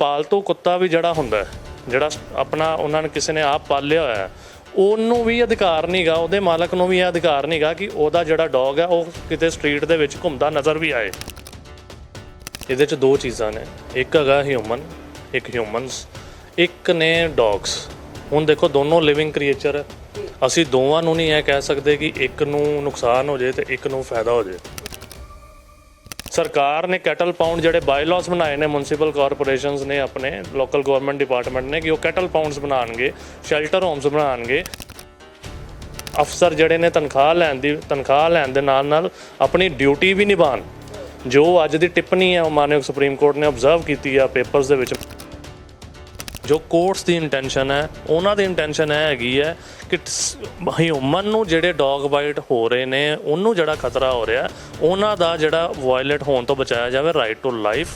ਪਾਲਤੂ ਕੁੱਤਾ ਵੀ ਜਿਹੜਾ ਹੁੰਦਾ ਜਿਹੜਾ ਆਪਣਾ ਉਹਨਾਂ ਨੇ ਕਿਸੇ ਨੇ ਆਪ ਪਾਲਿਆ ਹੋਇਆ ਹੈ, ਉਹਨੂੰ ਵੀ ਅਧਿਕਾਰ ਨਹੀਂਗਾ ਉਹਦੇ ਮਾਲਕ ਨੂੰ ਵੀ ਇਹ ਅਧਿਕਾਰ ਨਹੀਂਗਾ ਕਿ ਉਹਦਾ ਜਿਹੜਾ ਡੌਗ ਹੈ ਉਹ ਕਿਤੇ ਸਟਰੀਟ ਦੇ ਵਿੱਚ ਘੁੰਮਦਾ ਨਜ਼ਰ ਵੀ ਆਏ। ਇਹਦੇ ਚ ਦੋ ਚੀਜ਼ਾਂ ਨੇ ਇੱਕ ਹੈਗਾ ਹਿਊਮਨ ਇੱਕ ਹਿਊਮਨਸ ਇੱਕ ਨੇ ਡੌਗਸ ਹੁਣ ਦੇਖੋ ਦੋਨੋਂ ਲਿਵਿੰਗ ਕ੍ਰੀਏਚਰ ਅਸੀਂ ਦੋਵਾਂ ਨੂੰ ਨਹੀਂ ਇਹ ਕਹਿ ਸਕਦੇ ਕਿ ਇੱਕ ਨੂੰ ਨੁਕਸਾਨ ਹੋ ਜੇ ਤੇ ਇੱਕ ਨੂੰ ਫਾਇਦਾ ਹੋ ਜੇ ਸਰਕਾਰ ਨੇ ਕੈਟਲ ਪਾਉਂਡ ਜਿਹੜੇ ਬਾਇਲਾਸ ਬਣਾਏ ਨੇ ਮਿਊਨਿਸਪਲ ਕਾਰਪੋਰੇਸ਼ਨਸ ਨੇ ਆਪਣੇ ਲੋਕਲ ਗਵਰਨਮੈਂਟ ਡਿਪਾਰਟਮੈਂਟ ਨੇ, ਕਿ ਉਹ ਕੈਟਲ ਪਾਉਂਡਸ ਬਣਾਉਣਗੇ ਸ਼ੈਲਟਰ ਹੋਮਸ ਬਣਾਉਣਗੇ। ਅਫਸਰ ਜਿਹੜੇ ਨੇ ਤਨਖਾਹ ਲੈਣ ਦੀ, ਤਨਖਾਹ ਲੈਣ ਦੇ ਨਾਲ ਨਾਲ ਆਪਣੀ ਡਿਊਟੀ ਵੀ ਨਿਭਾਉਣ। ਜੋ ਅੱਜ ਦੀ ਟਿੱਪਣੀ ਹੈ, ਉਹ ਮਾਨਯੋਗ ਸੁਪਰੀਮ ਕੋਰਟ ਨੇ ਆਬਜ਼ਰਵ ਕੀਤੀ ਆ ਪੇਪਰਸ ਦੇ ਵਿੱਚ। ਜੋ ਕੋਰਟਸ ਦੀ ਇੰਟੈਂਸ਼ਨ ਹੈ, ਉਹਨਾਂ ਦੀ ਇੰਟੈਂਸ਼ਨ ਇਹ ਹੈਗੀ ਹੈ ਕਿ ਹਿਊਮਨ ਨੂੰ ਜਿਹੜੇ ਡੌਗ ਬਾਈਟ ਹੋ ਰਹੇ ਨੇ, ਉਹਨੂੰ ਜਿਹੜਾ ਖਤਰਾ ਹੋ ਰਿਹਾ, ਉਹਨਾਂ ਦਾ ਜਿਹੜਾ ਵਾਇਲੇਟ ਹੋਣ ਤੋਂ ਬਚਾਇਆ ਜਾਵੇ ਰਾਈਟ ਟੂ ਲਾਈਫ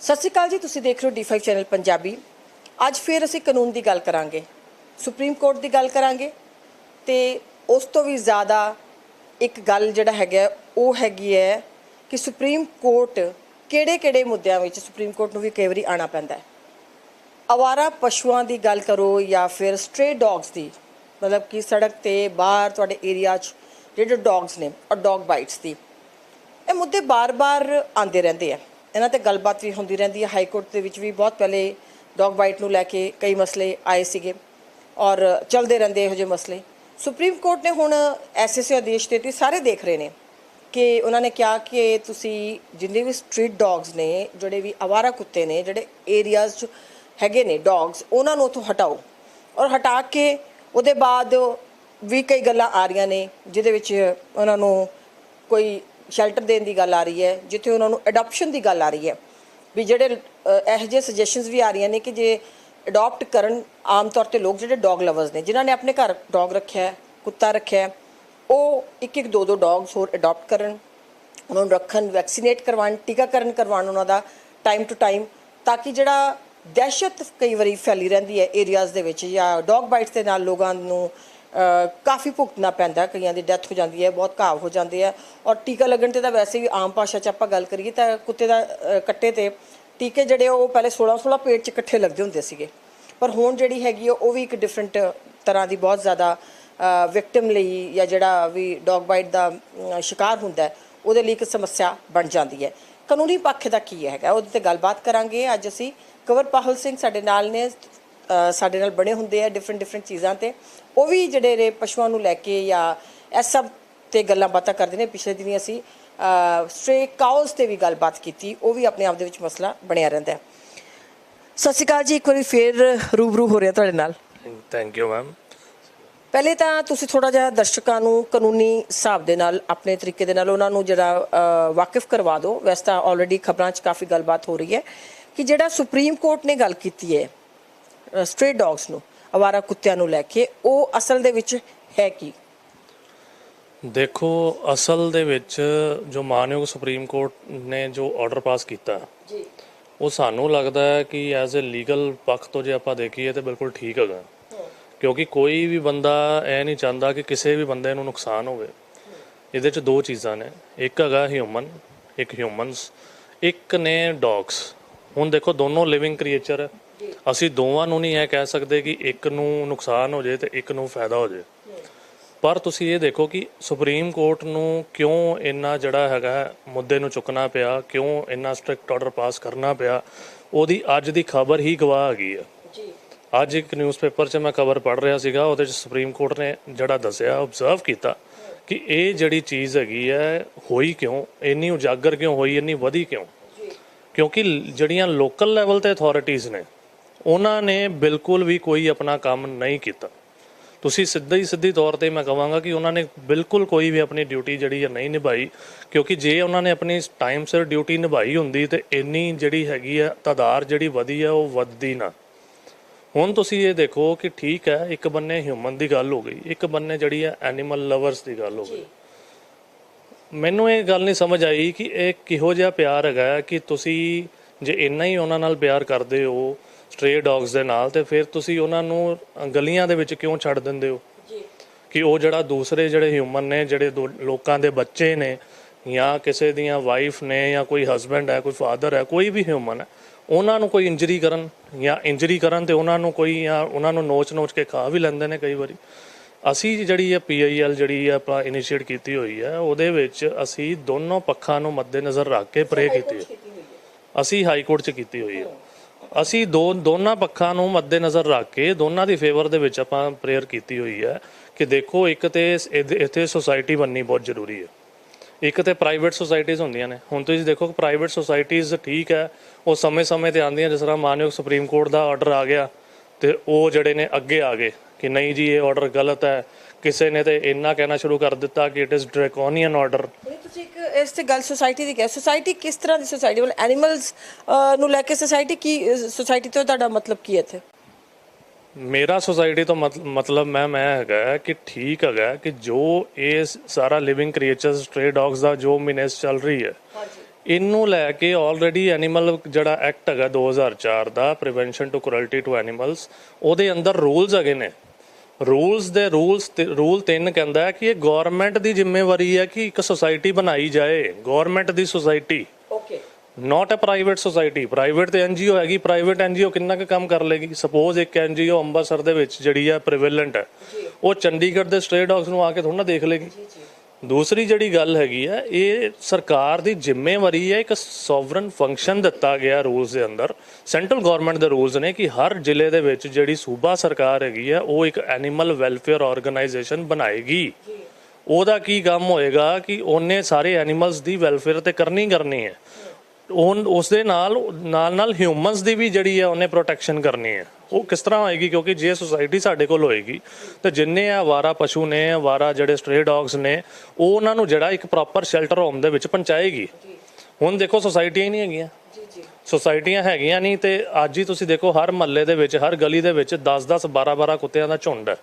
ਸਤਿ ਸ਼੍ਰੀ ਅਕਾਲ ਜੀ, ਤੁਸੀਂ ਦੇਖ ਰਹੇ ਹੋ D5 ਚੈਨਲ ਪੰਜਾਬੀ। ਅੱਜ ਫਿਰ ਅਸੀਂ ਕਾਨੂੰਨ ਦੀ ਗੱਲ ਕਰਾਂਗੇ, ਸੁਪਰੀਮ ਕੋਰਟ ਦੀ ਗੱਲ ਕਰਾਂਗੇ, ਤੇ ਉਸ ਤੋਂ ਵੀ ਜ਼ਿਆਦਾ ਇੱਕ ਗੱਲ ਜਿਹੜਾ ਹੈਗਾ, ਉਹ ਹੈਗੀ ਹੈ ਕਿ ਸੁਪਰੀਮ ਕੋਰਟ ਕਿਹੜੇ-ਕਿਹੜੇ ਮੁੱਦਿਆਂ ਵਿੱਚ ਸੁਪਰੀਮ ਕੋਰਟ ਨੂੰ ਵੀ ਕਈ ਵਾਰੀ ਆਣਾ ਪੈਂਦਾ ਹੈ। ਅਵਾਰਾ ਪਸ਼ੂਆਂ ਦੀ ਗੱਲ ਕਰੋ ਜਾਂ ਫਿਰ ਸਟ੍ਰੇ ਡੌਗਸ ਦੀ, ਮਤਲਬ ਕਿ ਸੜਕ ਤੇ ਬਾਹਰ ਤੁਹਾਡੇ ਏਰੀਆ 'ਚ ਜਿਹੜੇ ਡੌਗਸ ਨੇ ਔਰ ਡੌਗ ਬਾਈਟਸ ਦੀ, ਇਹ ਮੁੱਦੇ ਬਾਰ-ਬਾਰ ਆਉਂਦੇ ਰਹਿੰਦੇ ਆ। ਇਹਨਾਂ ਤੇ ਗੱਲਬਾਤ ਵੀ ਹੁੰਦੀ ਰਹਿੰਦੀ ਹੈ ਹਾਈ ਕੋਰਟ ਦੇ ਵਿੱਚ ਵੀ ਬਹੁਤ ਪਹਿਲੇ ਡੌਗ ਬਾਈਟ ਨੂੰ ਲੈ ਕੇ ਕਈ ਮਸਲੇ ਆਏ ਸੀਗੇ ਔਰ ਚੱਲਦੇ ਰਹਿੰਦੇ ਇਹੋ ਜਿਹੇ ਮਸਲੇ। ਸੁਪਰੀਮ ਕੋਰਟ ਨੇ ਹੁਣ ਐਸਐਸਏ ਆਦੇਸ਼ ਦਿੱਤੇ ਸਾਰੇ ਦੇਖ ਰਹੇ ਨੇ ਕਿ ਉਹਨਾਂ ਨੇ ਕਿਹਾ ਕਿ ਤੁਸੀਂ ਜਿੰਨੇ ਵੀ ਸਟਰੀਟ ਡੌਗਸ ਨੇ, ਜਿਹੜੇ ਵੀ ਆਵਾਰਾ ਕੁੱਤੇ ਨੇ, ਜਿਹੜੇ ਏਰੀਆਜ਼ 'ਚ ਹੈਗੇ ਨੇ ਡੌਗਸ ਉਹਨਾਂ ਨੂੰ ਉੱਥੋਂ ਹਟਾਓ। ਔਰ ਹਟਾ ਕੇ ਉਹਦੇ ਬਾਅਦ ਵੀ ਕਈ ਗੱਲਾਂ ਆ ਰਹੀਆਂ ਨੇ ਜਿਹਦੇ ਵਿੱਚ ਉਹਨਾਂ ਨੂੰ ਕੋਈ ਸ਼ੈਲਟਰ ਦੇਣ ਦੀ ਗੱਲ ਆ ਰਹੀ ਹੈ ਜਿੱਥੇ ਉਹਨਾਂ ਨੂੰ ਅਡਾਪਸ਼ਨ ਦੀ ਗੱਲ ਆ ਰਹੀ ਹੈ। ਵੀ ਜਿਹੜੇ ਅਹ, ਇਹੋ ਜਿਹੇ ਸੁਜੈਸ਼ਨਸ ਵੀ ਆ ਰਹੀਆਂ ਨੇ ਕਿ ਜੇ ਅਡਾਪਟ ਕਰਨ ਆਮ ਤੌਰ ਤੇ ਲੋਕ ਜਿਹੜੇ ਡੌਗ ਲਵਰਸ ਨੇ ਜਿਨ੍ਹਾਂ ਨੇ ਆਪਣੇ ਘਰ ਡੌਗ ਰੱਖਿਆ ਹੈ ਕੁੱਤਾ ਰੱਖਿਆ ਹੈ ਉਹ ਇੱਕ ਇੱਕ ਦੋ ਦੋ ਡੌਗਸ ਹੋਰ ਅਡਾਪਟ ਕਰਨ ਉਹਨਾਂ ਨੂੰ ਰੱਖਣ ਵੈਕਸੀਨੇਟ ਕਰਵਾਉਣ ਟੀਕਾਕਰਨ ਕਰਵਾਉਣ ਉਹਨਾਂ ਦਾ ਟਾਈਮ ਟੂ ਟਾਈਮ ਤਾਂ ਕਿ ਜਿਹੜਾ ਦਹਿਸ਼ਤ ਕਈ ਵਾਰੀ ਫੈਲੀ ਰਹਿੰਦੀ ਹੈ ਏਰੀਆਜ਼ ਦੇ ਵਿੱਚ ਜਾਂ ਡੌਗ ਬਾਈਟਸ ਦੇ ਨਾਲ ਲੋਕਾਂ ਨੂੰ ਕਾਫੀ ਭੁਗਤਣਾ ਪੈਂਦਾ ਕਈਆਂ ਦੀ ਡੈਥ ਹੋ ਜਾਂਦੀ ਹੈ ਬਹੁਤ ਘਾਵ ਹੋ ਜਾਂਦੇ ਆ। ਔਰ ਟੀਕਾ ਲੱਗਣ ਤੇ ਤਾਂ ਵੈਸੇ ਵੀ ਆਮ ਭਾਸ਼ਾ 'ਚ ਆਪਾਂ ਗੱਲ ਕਰੀਏ ਤਾਂ ਕੁੱਤੇ ਦਾ ਕੱਟੇ ਤੇ ਟੀਕੇ ਜਿਹੜੇ ਉਹ ਪਹਿਲੇ 16 16 ਪੇਟ 'ਚ ਇਕੱਠੇ ਲੱਗਦੇ ਹੁੰਦੇ ਸੀਗੇ। ਪਰ ਹੁਣ ਜਿਹੜੀ ਹੈਗੀ ਆ, ਉਹ ਵੀ ਇੱਕ ਡਿਫਰੈਂਟ ਤਰ੍ਹਾਂ ਦੀ ਬਹੁਤ ਜ਼ਿਆਦਾ ਵਿਕਟਿਮ ਲਈ ਜਾਂ ਜਿਹੜਾ ਵੀ ਡੌਗ ਬਾਈਟ ਦਾ ਸ਼ਿਕਾਰ ਹੁੰਦਾ ਉਹਦੇ ਲਈ ਇੱਕ ਸਮੱਸਿਆ ਬਣ ਜਾਂਦੀ ਹੈ। ਕਾਨੂੰਨੀ ਪੱਖ ਦਾ ਕੀ ਹੈਗਾ? ਉਹਦੇ ਤੇ ਗੱਲਬਾਤ ਕਰਾਂਗੇ। ਅੱਜ ਅਸੀਂ ਕਵਰ ਪਾਹਲ ਸਿੰਘ ਸਾਡੇ ਨਾਲ ਨੇ ਸਾਡੇ ਨਾਲ ਬਣੇ ਹੁੰਦੇ ਆ ਡਿਫਰੈਂਟ ਡਿਫਰੈਂਟ ਚੀਜ਼ਾਂ ਤੇ। ਉਹ ਵੀ ਜਿਹੜੇ ਨੇ ਪਸ਼ੂਆਂ ਨੂੰ ਲੈ ਕੇ ਜਾਂ ਇਹ ਸਭ ਤੇ ਗੱਲਾਂ ਬਾਤਾਂ ਕਰਦੇ ਨੇ ਪਿਛਲੇ ਦਿਨੀ ਅਸੀਂ ਸਟ੍ਰੇ ਕਾਉਸ ਤੇ ਵੀ ਗੱਲਬਾਤ ਕੀਤੀ। ਉਹ ਵੀ ਆਪਣੇ ਆਪ ਦੇ ਵਿੱਚ ਮਸਲਾ ਬਣਿਆ ਰਹਿੰਦਾ ਹੈ। ਸਤਿ ਸ਼੍ਰੀ ਅਕਾਲ ਜੀ ਇੱਕ ਵਾਰੀ ਫੇਰ ਰੂਬਰੂ ਹੋ ਰਿਹਾ ਤੁਹਾਡੇ ਨਾਲ। ਥੈਂਕ ਯੂ ਮੈਮ ਪਹਿਲੇ ਤਾਂ ਤੁਸੀਂ ਥੋੜਾ ਜਿਹਾ ਦਰਸ਼ਕਾਂ ਨੂੰ ਕਾਨੂੰਨੀ ਹਿਸਾਬ ਦੇ ਨਾਲ ਆਪਣੇ ਤਰੀਕੇ ਦੇ ਨਾਲ ਉਹਨਾਂ ਨੂੰ ਜਿਹੜਾ ਵਾਕਿਫ ਕਰਵਾ ਦਿਓ। ਵੈਸੇ ਤਾਂ ਆਲਰੇਡੀ ਖਬਰਾਂ 'ਚ ਕਾਫੀ ਗੱਲਬਾਤ ਹੋ ਰਹੀ ਹੈ। ਕਿ ਜਿਹੜਾ ਸੁਪਰੀਮ ਕੋਰਟ ਨੇ ਗੱਲ ਕੀਤੀ ਹੈ ਸਟ੍ਰੇ ਡੌਗਸ ਨੂੰ ਅਵਾਰਾ ਕੁੱਤਿਆਂ ਨੂੰ ਲੈ ਕੇ ਉਹ ਅਸਲ ਦੇ ਵਿੱਚ ਹੈ ਕੀ? ਦੇਖੋ ਅਸਲ ਦੇ ਵਿੱਚ ਜੋ ਮਾਨਯੋਗ ਸੁਪਰੀਮ ਕੋਰਟ ਨੇ ਜੋ ਆਰਡਰ ਪਾਸ ਕੀਤਾ ਜੀ। ਉਹ ਸਾਨੂੰ ਲੱਗਦਾ ਹੈ ਕਿ ਐਜ਼ ਅ ਲੀਗਲ ਪੱਖ ਤੋਂ ਜੇ ਆਪਾਂ ਦੇਖੀਏ ਤੇ ਬਿਲਕੁਲ ਠੀਕ ਹੈਗਾ। ਕਿਉਂਕਿ ਕੋਈ ਵੀ ਬੰਦਾ ਇਹ ਨਹੀਂ ਚਾਹੁੰਦਾ ਕਿ ਕਿਸੇ ਵੀ ਬੰਦੇ ਨੂੰ ਨੁਕਸਾਨ ਹੋਵੇ। ਇਹਦੇ ਚ ਦੋ ਚੀਜ਼ਾਂ ਨੇ। ਇੱਕ ਹੈਗਾ ਹਿਊਮਨ ਇੱਕ ਹਿਊਮਨਸ ਇੱਕ ਨੇ ਡੌਗਸ ਹੁਣ ਦੇਖੋ ਦੋਨੋਂ ਲਿਵਿੰਗ ਕ੍ਰੀਏਚਰ ਅਸੀਂ ਦੋਵਾਂ ਨੂੰ ਨਹੀਂ ਇਹ ਕਹਿ ਸਕਦੇ ਕਿ ਇੱਕ ਨੂੰ ਨੁਕਸਾਨ ਹੋ ਜੇ ਤੇ ਇੱਕ ਨੂੰ ਫਾਇਦਾ ਹੋ ਜੇ। ਪਰ ਤੁਸੀਂ ਇਹ ਦੇਖੋ ਕਿ ਸੁਪਰੀਮ ਕੋਰਟ ਨੂੰ ਕਿਉਂ ਇੰਨਾ ਜਿਹੜਾ ਹੈਗਾ ਮੁੱਦੇ ਨੂੰ ਚੁੱਕਣਾ ਪਿਆ ਕਿਉਂ ਇੰਨਾ ਸਟ੍ਰਿਕਟ ਆਰਡਰ ਪਾਸ ਕਰਨਾ ਪਿਆ ਉਹਦੀ ਅੱਜ ਦੀ ਖਬਰ ਹੀ ਗਵਾਹ ਹੈਗੀ ਆ। ਜੀ। ਅੱਜ ਇੱਕ ਨਿਊਜ਼ਪੇਪਰ 'ਚ ਮੈਂ ਖਬਰ ਪੜ੍ਹ ਰਿਹਾ ਸੀਗਾ ਉਹਦੇ 'ਚ ਸੁਪਰੀਮ ਕੋਰਟ ਨੇ ਜਿਹੜਾ ਦੱਸਿਆ ਆਬਜ਼ਰਵ ਕੀਤਾ ਕਿ ਇਹ ਜਿਹੜੀ ਚੀਜ਼ ਹੈਗੀ ਹੈ ਹੋਈ ਕਿਉਂ ਇੰਨੀ ਉਜਾਗਰ ਕਿਉਂ ਹੋਈ ਇੰਨੀ ਵਧੀ ਕਿਉਂ? ਕਿਉਂਕਿ ਜਿਹੜੀਆਂ ਲੋਕਲ ਲੈਵਲ ਤੇ ਅਥਾਰਟੀਆਂ ਨੇ, ਉਹਨਾਂ ਨੇ ਬਿਲਕੁਲ ਵੀ ਕੋਈ ਆਪਣਾ ਕੰਮ ਨਹੀਂ ਕੀਤਾ। ਤੁਸੀਂ ਸਿੱਧਾ ਹੀ ਸਿੱਧੀ ਤੌਰ ਤੇ ਮੈਂ ਕਹਾਂਗਾ ਕਿ ਉਹਨਾਂ ਨੇ ਬਿਲਕੁਲ ਕੋਈ ਵੀ ਆਪਣੀ ਡਿਊਟੀ ਜਿਹੜੀ ਹੈ ਨਹੀਂ ਨਿਭਾਈ, ਕਿਉਂਕਿ ਜੇ ਉਹਨਾਂ ਨੇ ਆਪਣੀ ਟਾਈਮ ਸਿਰ ਡਿਊਟੀ ਨਿਭਾਈ ਹੁੰਦੀ ਤੇ ਇੰਨੀ ਜਿਹੜੀ ਹੈਗੀ ਆ ਤਾਦਾਰ ਜਿਹੜੀ ਵਧੀ ਆ, ਉਹ ਵੱਧਦੀ ਨਾ। ਹੁਣ ਤੁਸੀਂ ਇਹ ਦੇਖੋ ਕਿ ਠੀਕ ਹੈ, ਇੱਕ ਬੰਨੇ ਹਿਊਮਨ ਦੀ ਗੱਲ ਹੋ ਗਈ, ਇੱਕ ਬੰਨੇ ਜਿਹੜੀ ਹੈ ਐਨੀਮਲ ਲਵਰਸ ਦੀ ਗੱਲ ਹੋ ਗਈ। ਮੈਨੂੰ ਇਹ ਗੱਲ ਨਹੀਂ ਸਮਝ ਆਈ ਕਿ ਇਹ ਕਿਹੋ ਜਿਹਾ ਪਿਆਰ ਹੈਗਾ ਕਿ ਤੁਸੀਂ ਜੇ ਇੰਨਾ ਹੀ ਉਹਨਾਂ ਨਾਲ ਪਿਆਰ ਕਰਦੇ ਹੋ ਸਟ੍ਰੇ ਡੌਗਸ ਦੇ ਨਾਲ ਤੇ ਫਿਰ ਤੁਸੀਂ ਉਹਨਾਂ ਨੂੰ ਗਲੀਆਂ ਦੇ ਵਿੱਚ ਕਿਉਂ ਛੱਡ ਦਿੰਦੇ ਹੋ? ਕਿ ਉਹ ਜਿਹੜਾ ਦੂਸਰੇ ਜਿਹੜੇ ਹਿਊਮਨ ਨੇ ਜਿਹੜੇ ਲੋਕਾਂ ਦੇ ਬੱਚੇ ਨੇ ਜਾਂ ਕਿਸੇ ਦੀਆਂ ਵਾਈਫ ਨੇ ਜਾਂ ਕੋਈ ਹਸਬੰਡ ਹੈ ਕੋਈ ਫਾਦਰ ਹੈ ਕੋਈ ਵੀ ਹਿਊਮਨ ਹੈ ਉਹਨਾਂ ਨੂੰ ਕੋਈ ਇੰਜਰੀ ਕਰਨ ਜਾਂ ਇੰਜਰੀ ਕਰਨ ਤੇ ਉਹਨਾਂ ਨੂੰ ਕੋਈ ਜਾਂ ਉਹਨਾਂ ਨੂੰ ਨੋਚ-ਨੋਚ ਕੇ ਖਾ ਵੀ ਲੈਂਦੇ ਨੇ ਕਈ ਵਾਰੀ। ਅਸੀਂ ਜਿਹੜੀ ਹੈ ਪੀਆਈਐਲ ਜਿਹੜੀ ਹੈ ਆਪਾਂ ਇਨੀਸ਼ੀਏਟ ਕੀਤੀ ਹੋਈ ਹੈ ਉਹਦੇ ਵਿੱਚ ਅਸੀਂ ਦੋਨੋਂ ਪੱਖਾਂ ਨੂੰ ਮੱਦੇਨਜ਼ਰ ਰੱਖ ਕੇ ਪ੍ਰੇ ਕੀਤੀ ਹੈ ਅਸੀਂ ਹਾਈ ਕੋਰਟ 'ਚ ਕੀਤੀ ਹੋਈ ਹੈ ਅਸੀਂ ਦੋ ਦੋਨਾਂ ਪੱਖਾਂ ਨੂੰ ਮੱਦੇਨਜ਼ਰ ਰੱਖ ਕੇ ਦੋਨਾਂ ਦੀ ਫੇਵਰ ਦੇ ਵਿੱਚ ਆਪਾਂ ਪ੍ਰੇਅਰ ਕੀਤੀ ਹੋਈ ਹੈ ਕਿ ਦੇਖੋ ਇੱਕ ਤੇ ਇੱਥੇ ਸੁਸਾਇਟੀ ਬਣਨੀ ਬਹੁਤ ਜ਼ਰੂਰੀ ਹੈ ਇੱਕ ਤੇ ਪ੍ਰਾਈਵੇਟ ਸੁਸਾਇਟੀਆਂ ਹੁੰਦੀਆਂ ਨੇ। ਹੁਣ ਤੁਸੀਂ ਦੇਖੋ ਕਿ ਪ੍ਰਾਈਵੇਟ ਸੁਸਾਇਟੀਆਂ ਠੀਕ ਹੈ ਉਹ ਸਮੇਂ-ਸਮੇਂ ਤੇ ਆਉਂਦੀਆਂ ਜਿਸ ਤਰ੍ਹਾਂ ਮਾਨਯੋਗ ਸੁਪਰੀਮ ਕੋਰਟ ਦਾ ਆਰਡਰ ਆ ਗਿਆ ਤੇ ਉਹ ਜਿਹੜੇ ਨੇ ਅੱਗੇ ਆ ਗਏ। ਕਿ ਨਹੀਂ ਜੀ ਇਹ ਆਰਡਰ ਗਲਤ ਹੈ। ਕਿਸੇ ਨੇ ਤੇ ਇੰਨਾ ਕਹਿਣਾ ਸ਼ੁਰੂ ਕਰ ਦਿੱਤਾ ਕਿ ਇਟ ਇਜ਼ ਡਰੈਕੋਨੀਅਨ ਆਰਡਰ ਤੁਸੀਂ ਇੱਕ ਇਸ ਤੇ ਗੱਲ ਸੁਸਾਇਟੀ ਦੀ ਕਿਹਾ। ਸੁਸਾਇਟੀ ਕਿਸ ਤਰ੍ਹਾਂ ਦੀ ਸੁਸਾਇਟੀ ਮਤਲਬ ਐਨੀਮਲਸ ਨੂੰ ਲੈ ਕੇ ਸੁਸਾਇਟੀ ਕੀ ਸੁਸਾਇਟੀ ਤੋਂ ਤੁਹਾਡਾ ਮਤਲਬ ਕੀ ਹੈ ਇੱਥੇ? ਮੇਰਾ ਸੁਸਾਇਟੀ ਤੋਂ ਮਤਲ- ਮਤਲਬ ਮੈਂ ਮੈਂ ਹੈਗਾ ਕਿ ਠੀਕ ਹੈਗਾ ਕਿ ਜੋ ਇਹ ਸਾਰਾ ਲਿਵਿੰਗ ਕ੍ਰੀਏਚਰਸ ਸਟ੍ਰੇ ਡੌਗਸ ਦਾ ਜੋ ਮਿਨੇਸ ਚੱਲ ਰਹੀ ਹੈ ਇਹਨੂੰ ਲੈ ਕੇ ਆਲਰੇਡੀ ਐਨੀਮਲ ਜਿਹੜਾ ਐਕਟ ਹੈਗਾ 2004 ਦਾ prevention to cruelty to animals ਉਹਦੇ ਅੰਦਰ ਰੂਲਸ ਹੈਗੇ ਨੇ। ਰੂਲਸ ਦੇ ਰੂਲਸ ਰੂਲ 3 ਕਹਿੰਦਾ ਕਿ ਇਹ ਗਵਰਨਮੈਂਟ ਦੀ ਜ਼ਿੰਮੇਵਾਰੀ ਹੈ ਕਿ ਇੱਕ ਸੁਸਾਇਟੀ ਬਣਾਈ ਜਾਏ government the society okay not uh private society private ਤੇ ਐਨਜੀਓ ਹੈਗੀ ਪ੍ਰਾਈਵੇਟ ਐਨਜੀਓ ਕਿੰਨਾ ਕੁ ਕੰਮ ਕਰ ਲੇਗੀ? ਸਪੋਜ਼ ਇੱਕ ਐਨਜੀਓ ਅੰਮ੍ਰਿਤਸਰ ਦੇ ਵਿੱਚ ਜਿਹੜੀ ਹੈ ਪ੍ਰੀਵੈਲੈਂਟ ਹੈ ਉਹ ਚੰਡੀਗੜ੍ਹ ਦੇ ਸਟ੍ਰੇ ਡੌਗਸ ਨੂੰ ਆ ਕੇ ਥੋੜਾ ਦੇਖ ਲੇਗੀ। ਦੂਸਰੀ ਜਿਹੜੀ ਗੱਲ ਹੈਗੀ ਹੈ ਇਹ ਸਰਕਾਰ ਦੀ ਜ਼ਿੰਮੇਵਾਰੀ ਹੈ ਇੱਕ ਸੋਵਰਨ ਫੰਕਸ਼ਨ ਦਿੱਤਾ ਗਿਆ ਰੂਲਸ ਦੇ ਅੰਦਰ। ਸੈਂਟਰਲ ਗਵਰਨਮੈਂਟ ਦੇ ਰੂਲਸ ਨੇ ਕਿ ਹਰ ਜ਼ਿਲ੍ਹੇ ਦੇ ਵਿੱਚ ਜਿਹੜੀ ਸੂਬਾ ਸਰਕਾਰ ਹੈਗੀ ਹੈ ਉਹ ਇੱਕ ਐਨੀਮਲ ਵੈਲਫੇਅਰ ਆਰਗੇਨਾਈਜੇਸ਼ਨ ਬਣਾਏਗੀ। ਉਹਦਾ ਕੀ ਕੰਮ ਹੋਏਗਾ ਕਿ ਉਹਨੇ ਸਾਰੇ ਐਨੀਮਲਸ ਦੀ ਵੈਲਫੇਅਰ ਤੇ ਕਰਨੀ ਕਰਨੀ ਹੈ। ਉਹ ਉਸ ਦੇ ਨਾਲ ਨਾਲ ਨਾਲ ਹਿਊਮਨਸ ਦੀ ਵੀ ਜਿਹੜੀ ਹੈ ਉਹਨੇ ਪ੍ਰੋਟੈਕਸ਼ਨ ਕਰਨੀ ਹੈ ਉਹ ਕਿਸ ਤਰ੍ਹਾਂ ਹੋਏਗੀ? ਕਿਉਂਕਿ ਜੇ ਸੁਸਾਇਟੀ ਸਾਡੇ ਕੋਲ ਹੋਏਗੀ, ਤਾਂ ਜਿੰਨੇ ਆ ਆਵਾਰਾ ਪਸ਼ੂ ਨੇ ਆਵਾਰਾ ਜਿਹੜੇ ਸਟ੍ਰੇ ਡੌਗਸ ਨੇ, ਉਹ ਉਹਨਾਂ ਨੂੰ ਜਿਹੜਾ ਇੱਕ ਪ੍ਰੋਪਰ ਸ਼ੈਲਟਰ ਹੋਮ ਦੇ ਵਿੱਚ ਪਹੁੰਚਾਏਗੀ। ਹੁਣ ਦੇਖੋ ਸੋਸਾਇਟੀਆਂ ਹੀ ਨਹੀਂ ਹੈਗੀਆਂ। ਜੀ ਸੁਸਾਇਟੀਆਂ ਹੈਗੀਆਂ ਨਹੀਂ, ਤੇ ਅੱਜ ਹੀ ਤੁਸੀਂ ਦੇਖੋ, ਹਰ ਮਹੱਲੇ ਦੇ ਵਿੱਚ, ਹਰ ਗਲੀ ਦੇ ਵਿੱਚ 10-10 12-12 ਕੁੱਤਿਆਂ ਦਾ ਝੁੰਡ ਹੈ।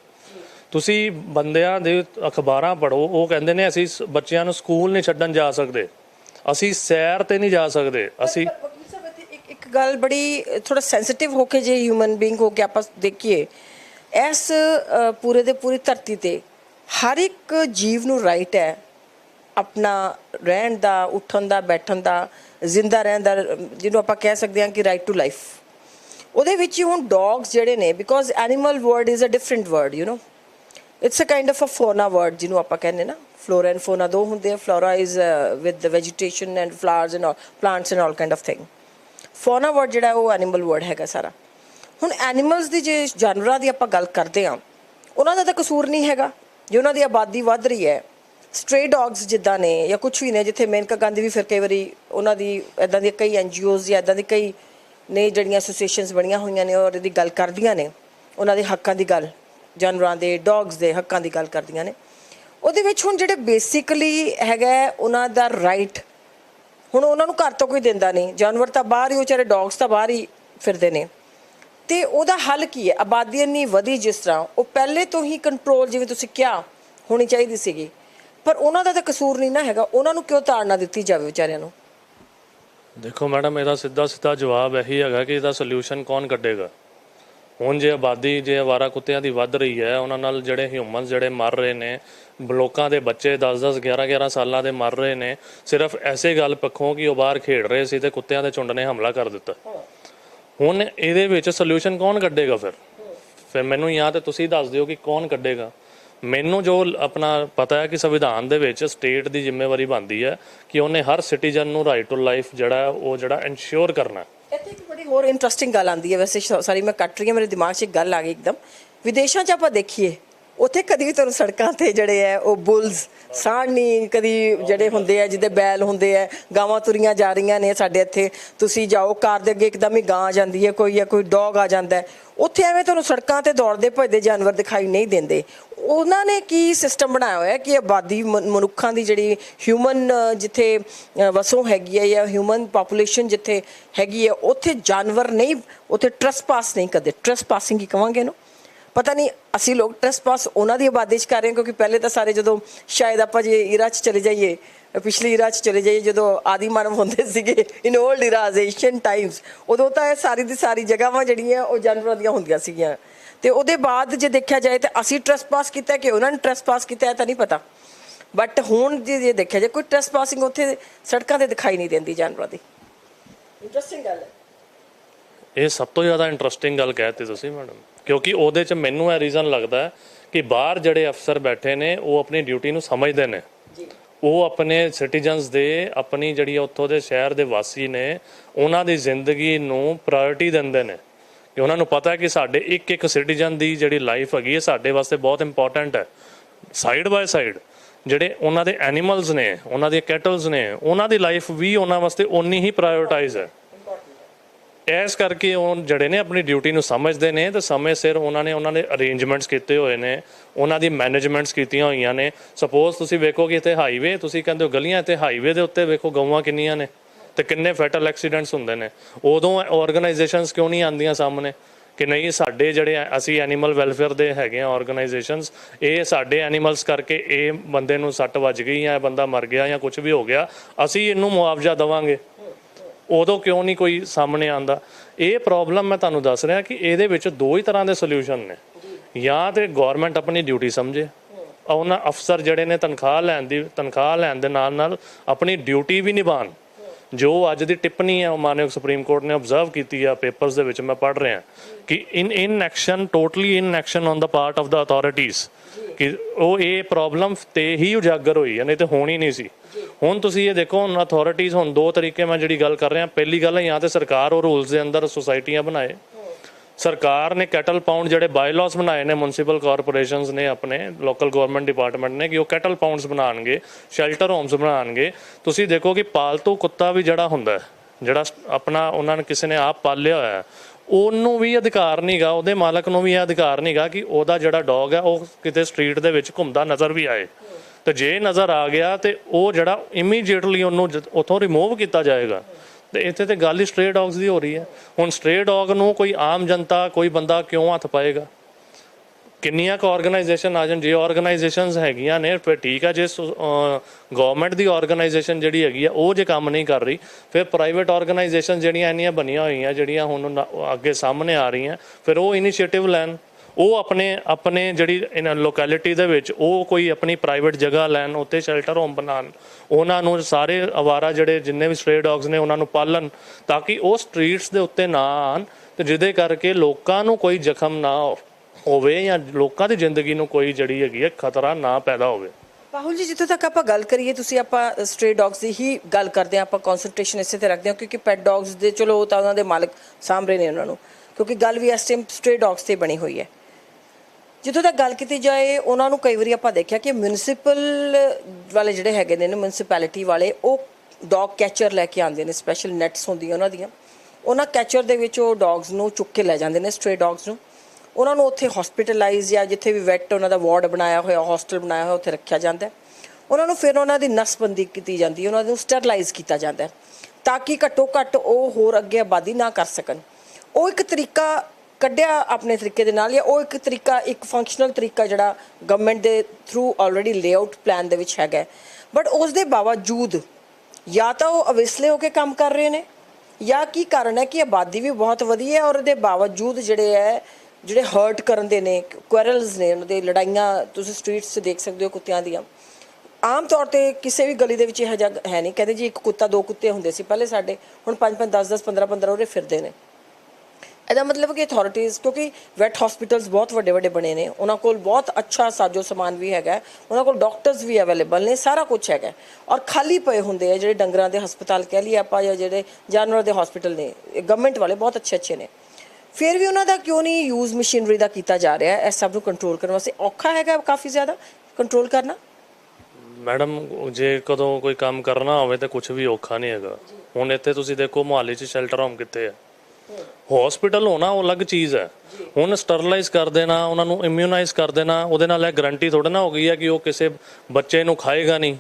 ਤੁਸੀਂ ਬੰਦਿਆਂ ਦੇ ਅਖਬਾਰਾਂ ਪੜੋ ਉਹ ਕਹਿੰਦੇ ਨੇ ਅਸੀਂ ਸ- ਬੱਚਿਆਂ ਨੂੰ ਸਕੂਲ ਨਹੀਂ ਛੱਡਣ ਜਾ ਸਕਦੇ। ਅਸੀਂ ਸੈਰ ਤੇ ਨਹੀਂ ਜਾ ਸਕਦੇ। ਅਸੀਂ ਵਕੀਲ ਸਾਹਿਬ ਇੱਥੇ ਇੱਕ ਇੱਕ ਗੱਲ ਬੜੀ ਥੋੜਾ ਸੈਂਸਿਟਿਵ ਹੋ ਕੇ ਜੇ ਹਿਊਮਨ ਬੀਇੰਗ ਹੋ ਕੇ ਆਪਾਂ ਦੇਖੀਏ ਇਸ ਪੂਰੇ ਦੇ ਪੂਰੀ ਧਰਤੀ ਤੇ ਹਰ ਇੱਕ ਜੀਵ ਨੂੰ ਰਾਈਟ ਹੈ ਆਪਣਾ ਰਹਿਣ ਦਾ ਉੱਠਣ ਦਾ ਬੈਠਣ ਦਾ ਜ਼ਿੰਦਾ ਰਹਿਣ ਦਾ ਜਿਹਨੂੰ ਆਪਾਂ ਕਹਿ ਸਕਦੇ ਹਾਂ ਕਿ ਰਾਈਟ ਟੂ ਲਾਈਫ ਉਹਦੇ ਵਿੱਚ ਹੀ ਹੁਣ ਡੌਗਸ ਜਿਹੜੇ ਨੇ because animal word is a different word you know it's a kind of a fauna word ਜਿਹਨੂੰ ਆਪਾਂ ਕਹਿੰਦੇ ਨਾ। ਫਲੋਰਾ ਐਂਡ ਫੋਨਾ ਦੋ ਹੁੰਦੇ ਆ flora is with the vegetation and flowers and plants and all kind of thing fauna word ਜਿਹੜਾ ਉਹ ਐਨੀਮਲ ਵਰਡ ਹੈਗਾ ਸਾਰਾ। ਹੁਣ ਐਨੀਮਲਸ ਦੀ ਜੇ ਜਾਨਵਰਾਂ ਦੀ ਆਪਾਂ ਗੱਲ ਕਰਦੇ ਆ ਉਹਨਾਂ ਦਾ ਤਾਂ ਕਸੂਰ ਨਹੀਂ ਹੈਗਾ। ਜੇ ਉਹਨਾਂ ਦੀ ਆਬਾਦੀ ਵੱਧ ਰਹੀ ਹੈ ਸਟ੍ਰੇ ਡੌਗਸ ਜਿੱਦਾਂ ਨੇ ਜਾਂ ਕੁਝ ਵੀ ਨੇ, ਜਿੱਥੇ ਮੇਨਕਾ ਗਾਂਧੀ ਵੀ ਫਿਰ ਕਈ ਵਾਰੀ ਉਹਨਾਂ ਦੀ ਇਦਾਂ ਦੀ ਕਈ ਐਨਜੀਓਜ਼ ਜਾਂ ਇਦਾਂ ਦੀ ਕਈ ਨੇ ਜਿਹੜੀਆਂ ਐਸੋਸੀਏਸ਼ਨਸ ਬਣੀਆਂ ਹੋਈਆਂ ਨੇ ਔਰ ਇਹਦੀ ਗੱਲ ਕਰਦੀਆਂ ਨੇ, ਉਹਨਾਂ ਦੇ ਹੱਕਾਂ ਦੀ ਗੱਲ, ਜਾਨਵਰਾਂ ਦੇ ਡੌਗਸ ਦੇ ਹੱਕਾਂ ਦੀ ਗੱਲ ਕਰਦੀਆਂ ਨੇ। ਉਹਦੇ ਵਿੱਚ ਹੁਣ ਜਿਹੜੇ ਬੇਸਿਕਲੀ ਹੈਗਾ ਉਹਨਾਂ ਦਾ ਰਾਈਟ ਹੁਣ ਉਹਨਾਂ ਨੂੰ ਘਰ ਤੋਂ ਕੋਈ ਦਿੰਦਾ ਨਹੀਂ। ਜਾਨਵਰ ਤਾਂ ਬਾਹਰ ਹੀ, ਉਹ ਚਾਰੇ ਡੌਗਸ ਤਾਂ ਬਾਹਰ ਹੀ ਫਿਰਦੇ ਨੇ। ਤੇ ਉਹਦਾ ਹੱਲ ਕੀ ਹੈ? ਆਬਾਦੀ ਇੰਨੀ ਵਧੀ ਜਿਸ ਤਰ੍ਹਾਂ, ਉਹ ਪਹਿਲੇ ਤੋਂ ਹੀ ਕੰਟਰੋਲ ਜਿਵੇਂ ਤੁਸੀਂ ਕਿਹਾ, ਹੋਣੀ ਚਾਹੀਦੀ ਸੀਗੀ। ਪਰ ਉਹਨਾਂ ਦਾ ਤਾਂ ਕਸੂਰ ਨਹੀਂ ਨਾ ਹੈਗਾ। ਉਹਨਾਂ ਨੂੰ ਕਿਉਂ ਤਾੜਨਾ ਦਿੱਤੀ ਜਾਵੇ ਵਿਚਾਰਿਆਂ ਨੂੰ? ਦੇਖੋ ਮੈਡਮ, ਇਹਦਾ ਸਿੱਧਾ ਸਿੱਧਾ ਜਵਾਬ ਇਹੀ ਹੈਗਾ ਕਿ ਇਹਦਾ ਸੋਲੂਸ਼ਨ ਕੌਣ ਕੱਢੇਗਾ? ਹੁਣ ਜੇ ਆਬਾਦੀ, ਜੇ ਆਵਾਰਾ ਕੁੱਤਿਆਂ ਦੀ ਵੱਧ ਰਹੀ ਹੈ, ਉਹਨਾਂ ਨਾਲ ਜਿਹੜੇ ਹਿਊਮਨਸ ਜਿਹੜੇ ਮਰ ਰਹੇ ਨੇ ਬਲੋਕਾਂ ਦੇ ਬੱਚੇ 10-10 11-11 ਸਾਲਾਂ ਦੇ ਮਰ ਰਹੇ ਨੇ, ਸਿਰਫ ਐਸੇ ਗੱਲ ਪੱਖੋਂ ਕਿ ਉਹ ਬਾਹਰ ਖੇਡ ਰਹੇ ਸੀ ਤੇ ਕੁੱਤਿਆਂ ਦੇ ਝੁੰਡ ਨੇ ਹਮਲਾ ਕਰ ਦਿੱਤਾ। ਹੁਣ ਇਹਦੇ ਵਿੱਚ ਸੋਲੂਸ਼ਨ ਕੌਣ ਕੱਢੇਗਾ ਫਿਰ? ਫਿਰ ਮੈਨੂੰ ਜਾਂ ਤੇ ਤੁਸੀਂ ਦੱਸ ਦਿਓ ਕਿ ਕੌਣ ਕੱਢੇਗਾ। ਮੈਨੂੰ ਜੋ ਆਪਣਾ ਪਤਾ ਹੈ ਕਿ ਸੰਵਿਧਾਨ ਦੇ ਵਿੱਚ ਸਟੇਟ ਦੀ ਜ਼ਿੰਮੇਵਾਰੀ ਬਣਦੀ ਹੈ ਕਿ ਉਹਨੇ ਹਰ ਸਿਟੀਜ਼ਨ ਨੂੰ ਰਾਈਟ ਟੂ ਲਾਈਫ ਜਿਹੜਾ ਉਹ ਜਿਹੜਾ ਇਨਸ਼ੋਰ ਕਰਨਾ ਇੱਥੇ ਇੱਕ ਬੜੀ ਹੋਰ ਇੰਟਰਸਟਿੰਗ ਗੱਲ ਆਂਦੀ ਹੈ। ਵੈਸੇ ਸਾਰੀ ਮੈਂ ਕੱਟ ਰਹੀ ਹਾਂ, ਮੇਰੇ ਦਿਮਾਗ 'ਚ ਇੱਕ ਗੱਲ ਆ ਗਈ ਇੱਕਦਮ। ਵਿਦੇਸ਼ਾਂ 'ਚ ਆਪਾਂ ਦੇਖੀਏ ਉੱਥੇ ਕਦੀ ਵੀ ਤੁਹਾਨੂੰ ਸੜਕਾਂ ਤੇ ਜਿਹੜੇ ਹੈ ਉਹ ਬੁਲਸ ਸਾੜਨੀ ਕਦੀ ਜਿਹੜੇ ਹੁੰਦੇ ਆ ਜਿਹਦੇ ਬੈਲ ਹੁੰਦੇ ਆ ਗਾਵਾਂ ਤੁਰੀਆਂ ਜਾ ਰਹੀਆਂ ਨੇ ਸਾਡੇ ਇੱਥੇ। ਤੁਸੀਂ ਜਾਓ, ਕਾਰ ਦੇ ਅੱਗੇ ਇੱਕਦਮ ਹੀ ਗਾਂ ਆ ਜਾਂਦੀ ਹੈ ਕੋਈ ਜਾਂ ਕੋਈ ਡੌਗ ਆ ਜਾਂਦਾ ਉੱਥੇ ਐਵੇਂ ਤੁਹਾਨੂੰ ਸੜਕਾਂ ਤੇ ਦੌੜਦੇ ਭੱਜਦੇ ਜਾਨਵਰ ਦਿਖਾਈ ਨਹੀਂ ਦਿੰਦੇ। ਉਹਨਾਂ ਨੇ ਕੀ ਸਿਸਟਮ ਬਣਾਇਆ ਹੋਇਆ ਕਿ ਆਬਾਦੀ ਮ- ਮਨੁੱਖਾਂ ਦੀ ਜਿਹੜੀ ਹਿਊਮਨ ਜਿੱਥੇ ਵਸੋਂ ਹੈਗੀ ਹੈ ਜਾਂ ਹਿਊਮਨ ਪੋਪੂਲੇਸ਼ਨ ਜਿੱਥੇ ਹੈਗੀ ਹੈ ਉੱਥੇ ਜਾਨਵਰ ਨਹੀਂ, ਉੱਥੇ ਟ੍ਰੈਸਪਾਸ ਨਹੀਂ ਕਰਦੇ। ਟ੍ਰੈਸਪਾਸਿੰਗ ਹੀ ਕਵਾਂਗੇ ਇਹਨੂੰ। ਪਤਾ ਨਹੀਂ ਅਸੀਂ ਲੋਕ ਟ੍ਰੈਸਪਾਸ ਉਹਨਾਂ ਦੀ ਆਬਾਦੀ 'ਚ ਕਰ ਰਹੇ ਹਾਂ, ਕਿਉਂਕਿ ਪਹਿਲੇ ਤਾਂ ਸਾਰੇ ਜਦੋਂ ਸ਼ਾਇਦ ਆਪਾਂ ਜੇ ਇਰਾ 'ਚ ਚਲੇ ਜਾਈਏ ਪਿਛਲੀ ਇਰਾ 'ਚ ਚਲੇ ਜਾਈਏ, ਜਦੋਂ ਆਦੀ ਮਾਨਵ ਹੁੰਦੇ ਸੀਗੇ in old eras Asian times ਉਦੋਂ ਤਾਂ ਇਹ ਸਾਰੀ ਦੀ ਸਾਰੀ ਜਗ੍ਹਾਵਾਂ ਜਿਹੜੀਆਂ, ਉਹ ਜਾਨਵਰਾਂ ਦੀਆਂ ਹੁੰਦੀਆਂ ਸੀਗੀਆਂ। ਤੇ ਉਹਦੇ ਬਾਅਦ ਜੇ ਦੇਖਿਆ ਜਾਏ ਤਾਂ ਅਸੀਂ ਟ੍ਰੈਸਪਾਸ ਕੀਤਾ, ਕਿ ਉਹਨਾਂ ਨੇ ਟ੍ਰੈਸਪਾਸ ਕੀਤਾ ਤਾਂ ਨਹੀਂ ਪਤਾ। ਬਟ ਹੁਣ ਜੇ ਦੇਖਿਆ ਜੇ ਕੋਈ ਟ੍ਰੈਸਪਾਸਿੰਗ ਉੱਥੇ ਸੜਕਾਂ ਤੇ ਦਿਖਾਈ ਨਹੀਂ ਦਿੰਦੀ ਜਾਨਵਰਾਂ ਦੀ। ਇੰਟਰਸਟਿੰਗ ਗੱਲ ਹੈ। ਇਹ ਸਭ ਤੋਂ ਜ਼ਿਆਦਾ ਇੰਟਰਸਟਿੰਗ ਗੱਲ ਕਹਿਤੀ ਤੁਸੀਂ, ਮੈਡਮ। ਕਿਉਂਕਿ ਉਹਦੇ 'ਚ ਮੈਨੂੰ ਇਹ ਰੀਜ਼ਨ ਲੱਗਦਾ ਕਿ ਬਾਹਰ ਜਿਹੜੇ ਅਫਸਰ ਬੈਠੇ ਨੇ ਉਹ ਆਪਣੀ ਡਿਊਟੀ ਨੂੰ ਸਮਝਦੇ ਨੇ। ਉਹ ਆਪਣੇ ਸਿਟੀਜ਼ਨਸ ਦੇ ਆਪਣੀ ਜਿਹੜੀ ਉੱਥੋਂ ਦੇ ਸ਼ਹਿਰ ਦੇ ਵਾਸੀ ਨੇ ਉਹਨਾਂ ਦੀ ਜ਼ਿੰਦਗੀ ਨੂੰ ਪ੍ਰਾਇੋਰਟੀ ਦਿੰਦੇ ਨੇ। ਕਿ ਉਹਨਾਂ ਨੂੰ ਪਤਾ ਹੈ ਕਿ ਸਾਡੇ ਇੱਕ ਇੱਕ ਸਿਟੀਜ਼ਨ ਦੀ ਜਿਹੜੀ ਲਾਈਫ ਹੈਗੀ ਹੈ ਸਾਡੇ ਵਾਸਤੇ ਬਹੁਤ ਇੰਪੋਰਟੈਂਟ ਹੈ। ਸਾਈਡ ਬਾਏ ਸਾਈਡ ਜਿਹੜੇ ਉਹਨਾਂ ਦੇ ਐਨੀਮਲਸ ਨੇ ਉਹਨਾਂ ਦੇ ਕੈਟਲਸ ਨੇ ਉਹਨਾਂ ਦੀ ਲਾਈਫ ਵੀ ਉਹਨਾਂ ਵਾਸਤੇ ਓਨੀ ਹੀ ਪ੍ਰਾਇੋਰਟਾਈਜ਼ ਹੈ। ਇਸ ਕਰਕੇ ਉਹ ਜਿਹੜੇ ਨੇ ਆਪਣੀ ਡਿਊਟੀ ਨੂੰ ਸਮਝਦੇ ਨੇ, ਤੇ ਸਮੇਂ ਸਿਰ ਉਹਨਾਂ ਨੇ ਉਹਨਾਂ ਦੇ ਅਰੇਂਜਮੈਂਟਸ ਕੀਤੇ ਹੋਏ ਨੇ, ਉਹਨਾਂ ਦੀ ਮੈਨੇਜਮੈਂਟਸ ਕੀਤੀਆਂ ਹੋਈਆਂ ਨੇ। ਸਪੋਜ਼ ਤੁਸੀਂ ਵੇਖੋ ਕਿ ਇੱਥੇ ਹਾਈਵੇ ਤੁਸੀਂ ਕਹਿੰਦੇ ਹੋ ਗਲੀਆਂ ਇੱਥੇ ਹਾਈਵੇ ਦੇ ਉੱਤੇ ਵੇਖੋ ਗਊਆਂ ਕਿੰਨੀਆਂ ਨੇ, ਤੇ ਕਿੰਨੇ ਫੈਟਲ ਐਕਸੀਡੈਂਟਸ ਹੁੰਦੇ ਨੇ। ਉਦੋਂ ਆਰਗੇਨਾਈਜੇਸ਼ਨਸ ਕਿਉਂ ਨਹੀਂ ਆਉਂਦੀਆਂ ਸਾਹਮਣੇ? ਕਿ ਨਹੀਂ, ਸਾਡੇ ਜਿਹੜੇ ਅਸੀਂ ਐਨੀਮਲ ਵੈਲਫੇਅਰ ਦੇ ਹੈਗੇ ਆ ਆਰਗੇਨਾਈਜੇਸ਼ਨਸ ਇਹ ਸਾਡੇ ਐਨੀਮਲਸ ਕਰਕੇ ਇਹ ਬੰਦੇ ਨੂੰ ਸੱਟ ਵੱਜ ਗਈ ਜਾਂ ਬੰਦਾ ਮਰ ਗਿਆ ਜਾਂ ਕੁਝ ਵੀ ਹੋ ਗਿਆ, ਅਸੀਂ ਇਹਨੂੰ ਮੁਆਵਜ਼ਾ ਦੇਵਾਂਗੇ। ਉਦੋਂ ਕਿਉਂ ਨਹੀਂ ਕੋਈ ਸਾਹਮਣੇ ਆਂਦਾ ਇਹ ਪ੍ਰੋਬਲਮ ਮੈਂ ਤੁਹਾਨੂੰ ਦੱਸ ਰਿਹਾ ਕਿ ਇਹਦੇ ਵਿੱਚ ਦੋ ਹੀ ਤਰ੍ਹਾਂ ਦੇ ਸੋਲੂਸ਼ਨ ਨੇ। ਜਾਂ ਤੇ ਗਵਰਨਮੈਂਟ ਆਪਣੀ ਡਿਊਟੀ ਸਮਝੇ। ਉਹਨਾਂ ਅਫਸਰ ਜਿਹੜੇ ਨੇ ਤਨਖਾਹ ਲੈਣ ਦੀ ਤਨਖਾਹ ਲੈਣ ਦੇ ਨਾਲ ਨਾਲ ਆਪਣੀ ਡਿਊਟੀ ਵੀ ਨਿਭਾਣ ਜੋ ਅੱਜ ਦੀ ਟਿੱਪਣੀ ਹੈ, ਉਹ ਮਾਨਯੋਗ ਸੁਪਰੀਮ ਕੋਰਟ ਨੇ ਆਬਜ਼ਰਵ ਕੀਤੀ ਆ ਪੇਪਰਸ ਦੇ ਵਿੱਚ ਮੈਂ ਪੜ੍ਹ ਰਿਹਾ ਕਿ in inaction totally inaction on the part of the authorities ਕਿ ਉਹ ਇਹ ਪ੍ਰੋਬਲਮ ਤੇ ਹੀ ਉਜਾਗਰ ਹੋਈ ਹੈ ਨਹੀਂ ਤੇ ਹੋਣੀ ਨਹੀਂ ਸੀ। ਹੁਣ ਤੁਸੀਂ ਇਹ ਦੇਖੋ, ਹੁਣ ਅਥਾਰਟੀਜ਼ ਹੁਣ ਦੋ ਤਰੀਕੇ ਮੈਂ ਜਿਹੜੀ ਗੱਲ ਕਰ ਰਿਹਾ, ਪਹਿਲੀ ਗੱਲ ਹੈ ਜਾਂ ਤੇ ਸਰਕਾਰ ਉਹ ਰੂਲਸ ਦੇ ਅੰਦਰ ਸੁਸਾਇਟੀਆਂ ਬਣਾਏ ਸਰਕਾਰ ਨੇ ਕੈਟਲ ਪਾਉਂਡ ਜਿਹੜੇ ਬਾਇਲਾਸ ਬਣਾਏ ਨੇ ਮਿਊਨਿਸਪਲ ਕਾਰਪੋਰੇਸ਼ਨਸ ਨੇ ਆਪਣੇ ਲੋਕਲ ਗਵਰਨਮੈਂਟ ਡਿਪਾਰਟਮੈਂਟ ਨੇ ਕਿ ਉਹ ਕੈਟਲ ਪਾਉਂਡਸ ਬਣਾਉਣਗੇ ਸ਼ੈਲਟਰ ਹੋਮਸ ਬਣਾਉਣਗੇ। ਤੁਸੀਂ ਦੇਖੋ ਕਿ ਪਾਲਤੂ ਕੁੱਤਾ ਵੀ ਜਿਹੜਾ ਹੁੰਦਾ ਜਿਹੜਾ ਆਪਣਾ ਉਹਨਾਂ ਨੇ ਕਿਸੇ ਨੇ ਆਪ ਪਾਲਿਆ ਹੋਇਆ ਹੈ, ਉਹਨੂੰ ਵੀ ਅਧਿਕਾਰ ਨਹੀਂਗਾ ਉਹਦੇ ਮਾਲਕ ਨੂੰ ਵੀ ਇਹ ਅਧਿਕਾਰ ਨਹੀਂਗਾ ਕਿ ਉਹਦਾ ਜਿਹੜਾ ਡੌਗ ਹੈ ਉਹ ਕਿਤੇ ਸਟਰੀਟ ਦੇ ਵਿੱਚ ਘੁੰਮਦਾ ਨਜ਼ਰ ਵੀ ਆਏ। ਤੇ ਜੇ ਨਜ਼ਰ ਆ ਗਿਆ ਤੇ ਉਹ ਜਿਹੜਾ ਇਮੀਡੀਏਟਲੀ ਉਹਨੂੰ ਜ- ਉੱਥੋਂ ਰਿਮੂਵ ਕੀਤਾ ਜਾਏਗਾ ਤੇ ਇੱਥੇ ਤੇ ਗੱਲ ਹੀ ਸਟ੍ਰੇ ਡੌਗਸ ਦੀ ਹੋ ਰਹੀ ਹੈ। ਹੁਣ ਸਟ੍ਰੇ ਡੌਗ ਨੂੰ ਕੋਈ ਆਮ ਜਨਤਾ, ਕੋਈ ਬੰਦਾ ਕਿਉਂ ਹੱਥ ਪਾਏਗਾ? ਕਿੰਨੀਆਂ ਕੁ ਆਰਗੇਨਾਈਜੇਸ਼ਨ ਆ ਜਾਣ? ਜੇ ਆਰਗੇਨਾਈਜੇਸ਼ਨਸ ਹੈਗੀਆਂ ਨੇ, ਫਿਰ ਠੀਕ ਆ। ਜੇ ਗਵਰਨਮੈਂਟ ਦੀ ਆਰਗੇਨਾਈਜੇਸ਼ਨ ਜਿਹੜੀ ਹੈਗੀ ਆ, ਉਹ ਜੇ ਕੰਮ ਨਹੀਂ ਕਰ ਰਹੀ, ਫਿਰ ਪ੍ਰਾਈਵੇਟ ਆਰਗੇਨਾਈਜੇਸ਼ਨ ਜਿਹੜੀਆਂ ਇੰਨੀਆਂ ਬਣੀਆਂ ਹੋਈਆਂ, ਜਿਹੜੀਆਂ ਹੁਣ ਅੱਗੇ ਸਾਹਮਣੇ ਆ ਰਹੀਆਂ, ਫਿਰ ਉਹ ਇਨੀਸ਼ੀਏਟਿਵ ਲੈਣ। ਉਹ ਆਪਣੇ ਆਪਣੇ ਜਿਹੜੀ ਇਨ ਲੋਕੈਲਿਟੀ ਦੇ ਵਿੱਚ, ਉਹ ਕੋਈ ਆਪਣੀ ਪ੍ਰਾਈਵੇਟ ਜਗ੍ਹਾ ਲੈਣ ਉੱਤੇ ਸ਼ੈਲਟਰ ਹੋਮ ਬਣਾਉਣ। ਉਹਨਾਂ ਨੂੰ ਸਾਰੇ ਅਵਾਰਾ ਜਿਹੜੇ ਜਿੰਨੇ ਵੀ ਸਟ੍ਰੇ ਡੌਗਸ ਨੇ ਉਹਨਾਂ ਨੂੰ ਪਾਲਣ ਤਾਂ ਕਿ ਉਹ ਸਟਰੀਟਸ ਦੇ ਉੱਤੇ ਨਾ ਆਣ ਤੇ ਜਿਹਦੇ ਕਰਕੇ ਲੋਕਾਂ ਨੂੰ ਕੋਈ ਜ਼ਖਮ ਨਾ ਹੋ- ਹੋਵੇ ਜਾਂ ਲੋਕਾਂ ਦੀ ਜ਼ਿੰਦਗੀ ਨੂੰ ਕੋਈ ਜਿਹੜੀ ਹੈਗੀ ਹੈ ਖਤਰਾ ਨਾ ਪੈਦਾ ਹੋਵੇ। ਰਾਹੁਲ ਜੀ, ਜਿੱਥੋਂ ਤੱਕ ਆਪਾਂ ਗੱਲ ਕਰੀਏ, ਤੁਸੀਂ ਆਪਾਂ ਸਟ੍ਰੇ ਡੌਗਸ ਦੀ ਹੀ ਗੱਲ ਕਰਦੇ ਹਾਂ, ਆਪਾਂ ਕਨਸੈਂਟ੍ਰੇਸ਼ਨ ਇਸੇ ਤੇ ਰੱਖਦੇ ਹਾਂ, ਕਿਉਂਕਿ ਪੈਟ ਡੌਗਸ ਦੇ ਚਲੋ ਉਹ ਤਾਂ ਉਹਨਾਂ ਦੇ ਮਾਲਕ ਸਾਂਭ ਰਹੇ ਨੇ ਉਹਨਾਂ ਨੂੰ, ਕਿਉਂਕਿ ਗੱਲ ਵੀ ਇਸ ਟਾਈਮ ਸਟ੍ਰੇ ਡੌਗਸ ਤੇ ਬਣੀ ਹੋਈ ਹੈ। ਜਿੱਥੋਂ ਤੱਕ ਗੱਲ ਕੀਤੀ ਜਾਏ, ਉਹਨਾਂ ਨੂੰ ਕਈ ਵਾਰੀ ਆਪਾਂ ਦੇਖਿਆ ਕਿ ਮਿਊਨਿਸਪਲ ਵਾਲੇ ਜਿਹੜੇ ਹੈਗੇ ਨੇ ਮਿਊਨਿਸਪੈਲਿਟੀ ਵਾਲੇ, ਉਹ ਡੌਗ ਕੈਚਰ ਲੈ ਕੇ ਆਉਂਦੇ ਨੇ ਸਪੈਸ਼ਲ ਨੈਟਸ ਹੁੰਦੀਆਂ ਉਹਨਾਂ ਦੀਆਂ। ਉਹਨਾਂ ਕੈਚਰ ਦੇ ਵਿੱਚ ਉਹ ਡੌਗਸ ਨੂੰ ਚੁੱਕ ਕੇ ਲੈ ਜਾਂਦੇ ਨੇ ਸਟ੍ਰੇ ਡੌਗਸ ਨੂੰ। ਉਹਨਾਂ ਨੂੰ ਉੱਥੇ ਹਸਪੀਟਲਾਈਜ਼ ਜਾਂ ਜਿੱਥੇ ਵੀ ਵੈਟ ਉਹਨਾਂ ਦਾ ਵਾਰਡ ਬਣਾਇਆ ਹੋਇਆ ਹੌਸਟਲ ਬਣਾਇਆ ਹੋਇਆ, ਉੱਥੇ ਰੱਖਿਆ ਜਾਂਦਾ ਹੈ। ਉਹਨਾਂ ਨੂੰ ਫਿਰ ਉਹਨਾਂ ਦੀ ਨਸਬੰਦੀ ਕੀਤੀ ਜਾਂਦੀ ਹੈ, ਉਹਨਾਂ ਨੂੰ ਸਟਰਲਾਈਜ਼ ਕੀਤਾ ਜਾਂਦਾ ਹੈ, ਤਾਂ ਕਿ ਘੱਟੋ ਘੱਟ ਉਹ ਹੋਰ ਅੱਗੇ ਆਬਾਦੀ ਨਾ ਕਰ ਸਕਣ। ਉਹ ਇੱਕ ਤਰੀਕਾ ਕੱਢਿਆ ਆਪਣੇ ਤਰੀਕੇ ਦੇ ਨਾਲ ਜਾਂ ਉਹ ਇੱਕ ਤਰੀਕਾ, ਇੱਕ ਫੰਕਸ਼ਨਲ ਤਰੀਕਾ ਜਿਹੜਾ ਗਵਰਨਮੈਂਟ ਦੇ ਥਰੂ ਆਲਰੇਡੀ ਲੇਆਊਟ ਪਲਾਨ ਦੇ ਵਿੱਚ ਹੈਗਾ ਬਟ ਉਸ ਦੇ ਬਾਵਜੂਦ ਜਾਂ ਤਾਂ ਉਹ ਅਵੇਸਲੇ ਹੋ ਕੇ ਕੰਮ ਕਰ ਰਹੇ ਨੇ ਜਾਂ ਕੀ ਕਾਰਨ ਹੈ ਕਿ ਆਬਾਦੀ ਵੀ ਬਹੁਤ ਵਧੀਆ ਹੈ ਔਰ ਇਹਦੇ ਬਾਵਜੂਦ ਜਿਹੜੇ ਹੈ, ਜਿਹੜੇ ਹਰਟ ਕਰਨ ਦੇ ਨੇ ਕੁਐਰਲਸ ਨੇ, ਉਹਨਾਂ ਦੇ ਲੜਾਈਆਂ ਤੁਸੀਂ ਸਟਰੀਟਸ 'ਚ ਦੇਖ ਸਕਦੇ ਹੋ ਕੁੱਤਿਆਂ ਦੀਆਂ। ਆਮ ਤੌਰ ਤੇ ਕਿਸੇ ਵੀ ਗਲੀ ਦੇ ਵਿੱਚ ਇਹ ਜਿਹਾ ਹੈ ਨਹੀਂ, ਕਹਿੰਦੇ ਜੀ ਇੱਕ ਕੁੱਤਾ ਦੋ ਕੁੱਤੇ ਹੁੰਦੇ ਸੀ ਪਹਿਲੇ ਸਾਡੇ, ਹੁਣ 5 5 10 10 15 15 ਉਹਦੇ ਫਿਰਦੇ ਨੇ। ਇਹਦਾ ਮਤਲਬ ਕਿ ਅਥਾਰਟੀਆਂ ਕਿਉਂਕਿ ਵੈਟ ਹਸਪੀਟਲਸ ਬਹੁਤ ਵੱਡੇ ਵੱਡੇ ਬਣੇ ਨੇ। ਉਹਨਾਂ ਕੋਲ ਬਹੁਤ ਅੱਛਾ ਸਾਜੋ ਸਮਾਨ ਵੀ ਹੈਗਾ ਉਹਨਾਂ ਕੋਲ ਡਾਕਟਰਸ ਵੀ ਅਵੇਲੇਬਲ ਨੇ ਸਾਰਾ ਕੁਝ ਹੈਗਾ। ਔਰ ਖਾਲੀ ਪਏ ਹੁੰਦੇ ਆ ਜਿਹੜੇ ਡੰਗਰਾਂ ਦੇ ਹਸਪਤਾਲ ਕਹਿ ਲਈਏ ਆਪਾਂ ਜਾਂ ਜਿਹੜੇ ਜਾਨਵਰਾਂ ਦੇ ਹਸਪੀਟਲ ਨੇ। ਗਵਰਨਮੈਂਟ ਵਾਲੇ ਬਹੁਤ ਅੱਛੇ ਅੱਛੇ ਨੇ। ਫਿਰ ਵੀ ਉਹਨਾਂ ਦਾ ਕਿਉਂ ਨਹੀਂ ਯੂਜ਼ ਮਸ਼ੀਨਰੀ ਦਾ ਕੀਤਾ ਜਾ ਰਿਹਾ ਹੈ? ਇਸ ਸਭ ਨੂੰ ਕੰਟਰੋਲ ਕਰਨ ਵਾਸਤੇ ਔਖਾ ਹੈਗਾ ਕਾਫੀ ਜ਼ਿਆਦਾ? ਕੰਟਰੋਲ ਕਰਨਾ? ਮੈਡਮ ਜੇ ਕਦੋਂ ਕੋਈ ਕੰਮ ਕਰਨਾ ਹੋਵੇ ਤਾਂ ਕੁਝ ਵੀ ਔਖਾ ਨਹੀਂ ਹੈਗਾ। ਹੁਣ ਇੱਥੇ ਤੁਸੀਂ ਦੇਖੋ ਮੁਹੱਲੇ 'ਚ ਸ਼ੈਲਟਰ ਹੋਮ ਕਿੱਥੇ ਹੈ? ਹਸਪੀਟਲ ਹੋਣਾ ਉਹ ਅਲੱਗ ਚੀਜ਼ ਹੈ। ਹੁਣ ਸਟਰਲਾਈਜ਼ ਕਰ ਦੇਣਾ ਉਹਨਾਂ ਨੂੰ ਇਮਿਊਨਾਈਜ਼ ਕਰ ਦੇਣਾ ਉਹਦੇ ਨਾਲ ਇਹ ਗਰੰਟੀ ਥੋੜਾ ਨਾ ਹੋ ਗਈ ਹੈ ਕਿ ਉਹ ਕਿਸੇ ਬੱਚੇ ਨੂੰ ਖਾਏਗਾ ਨਹੀਂ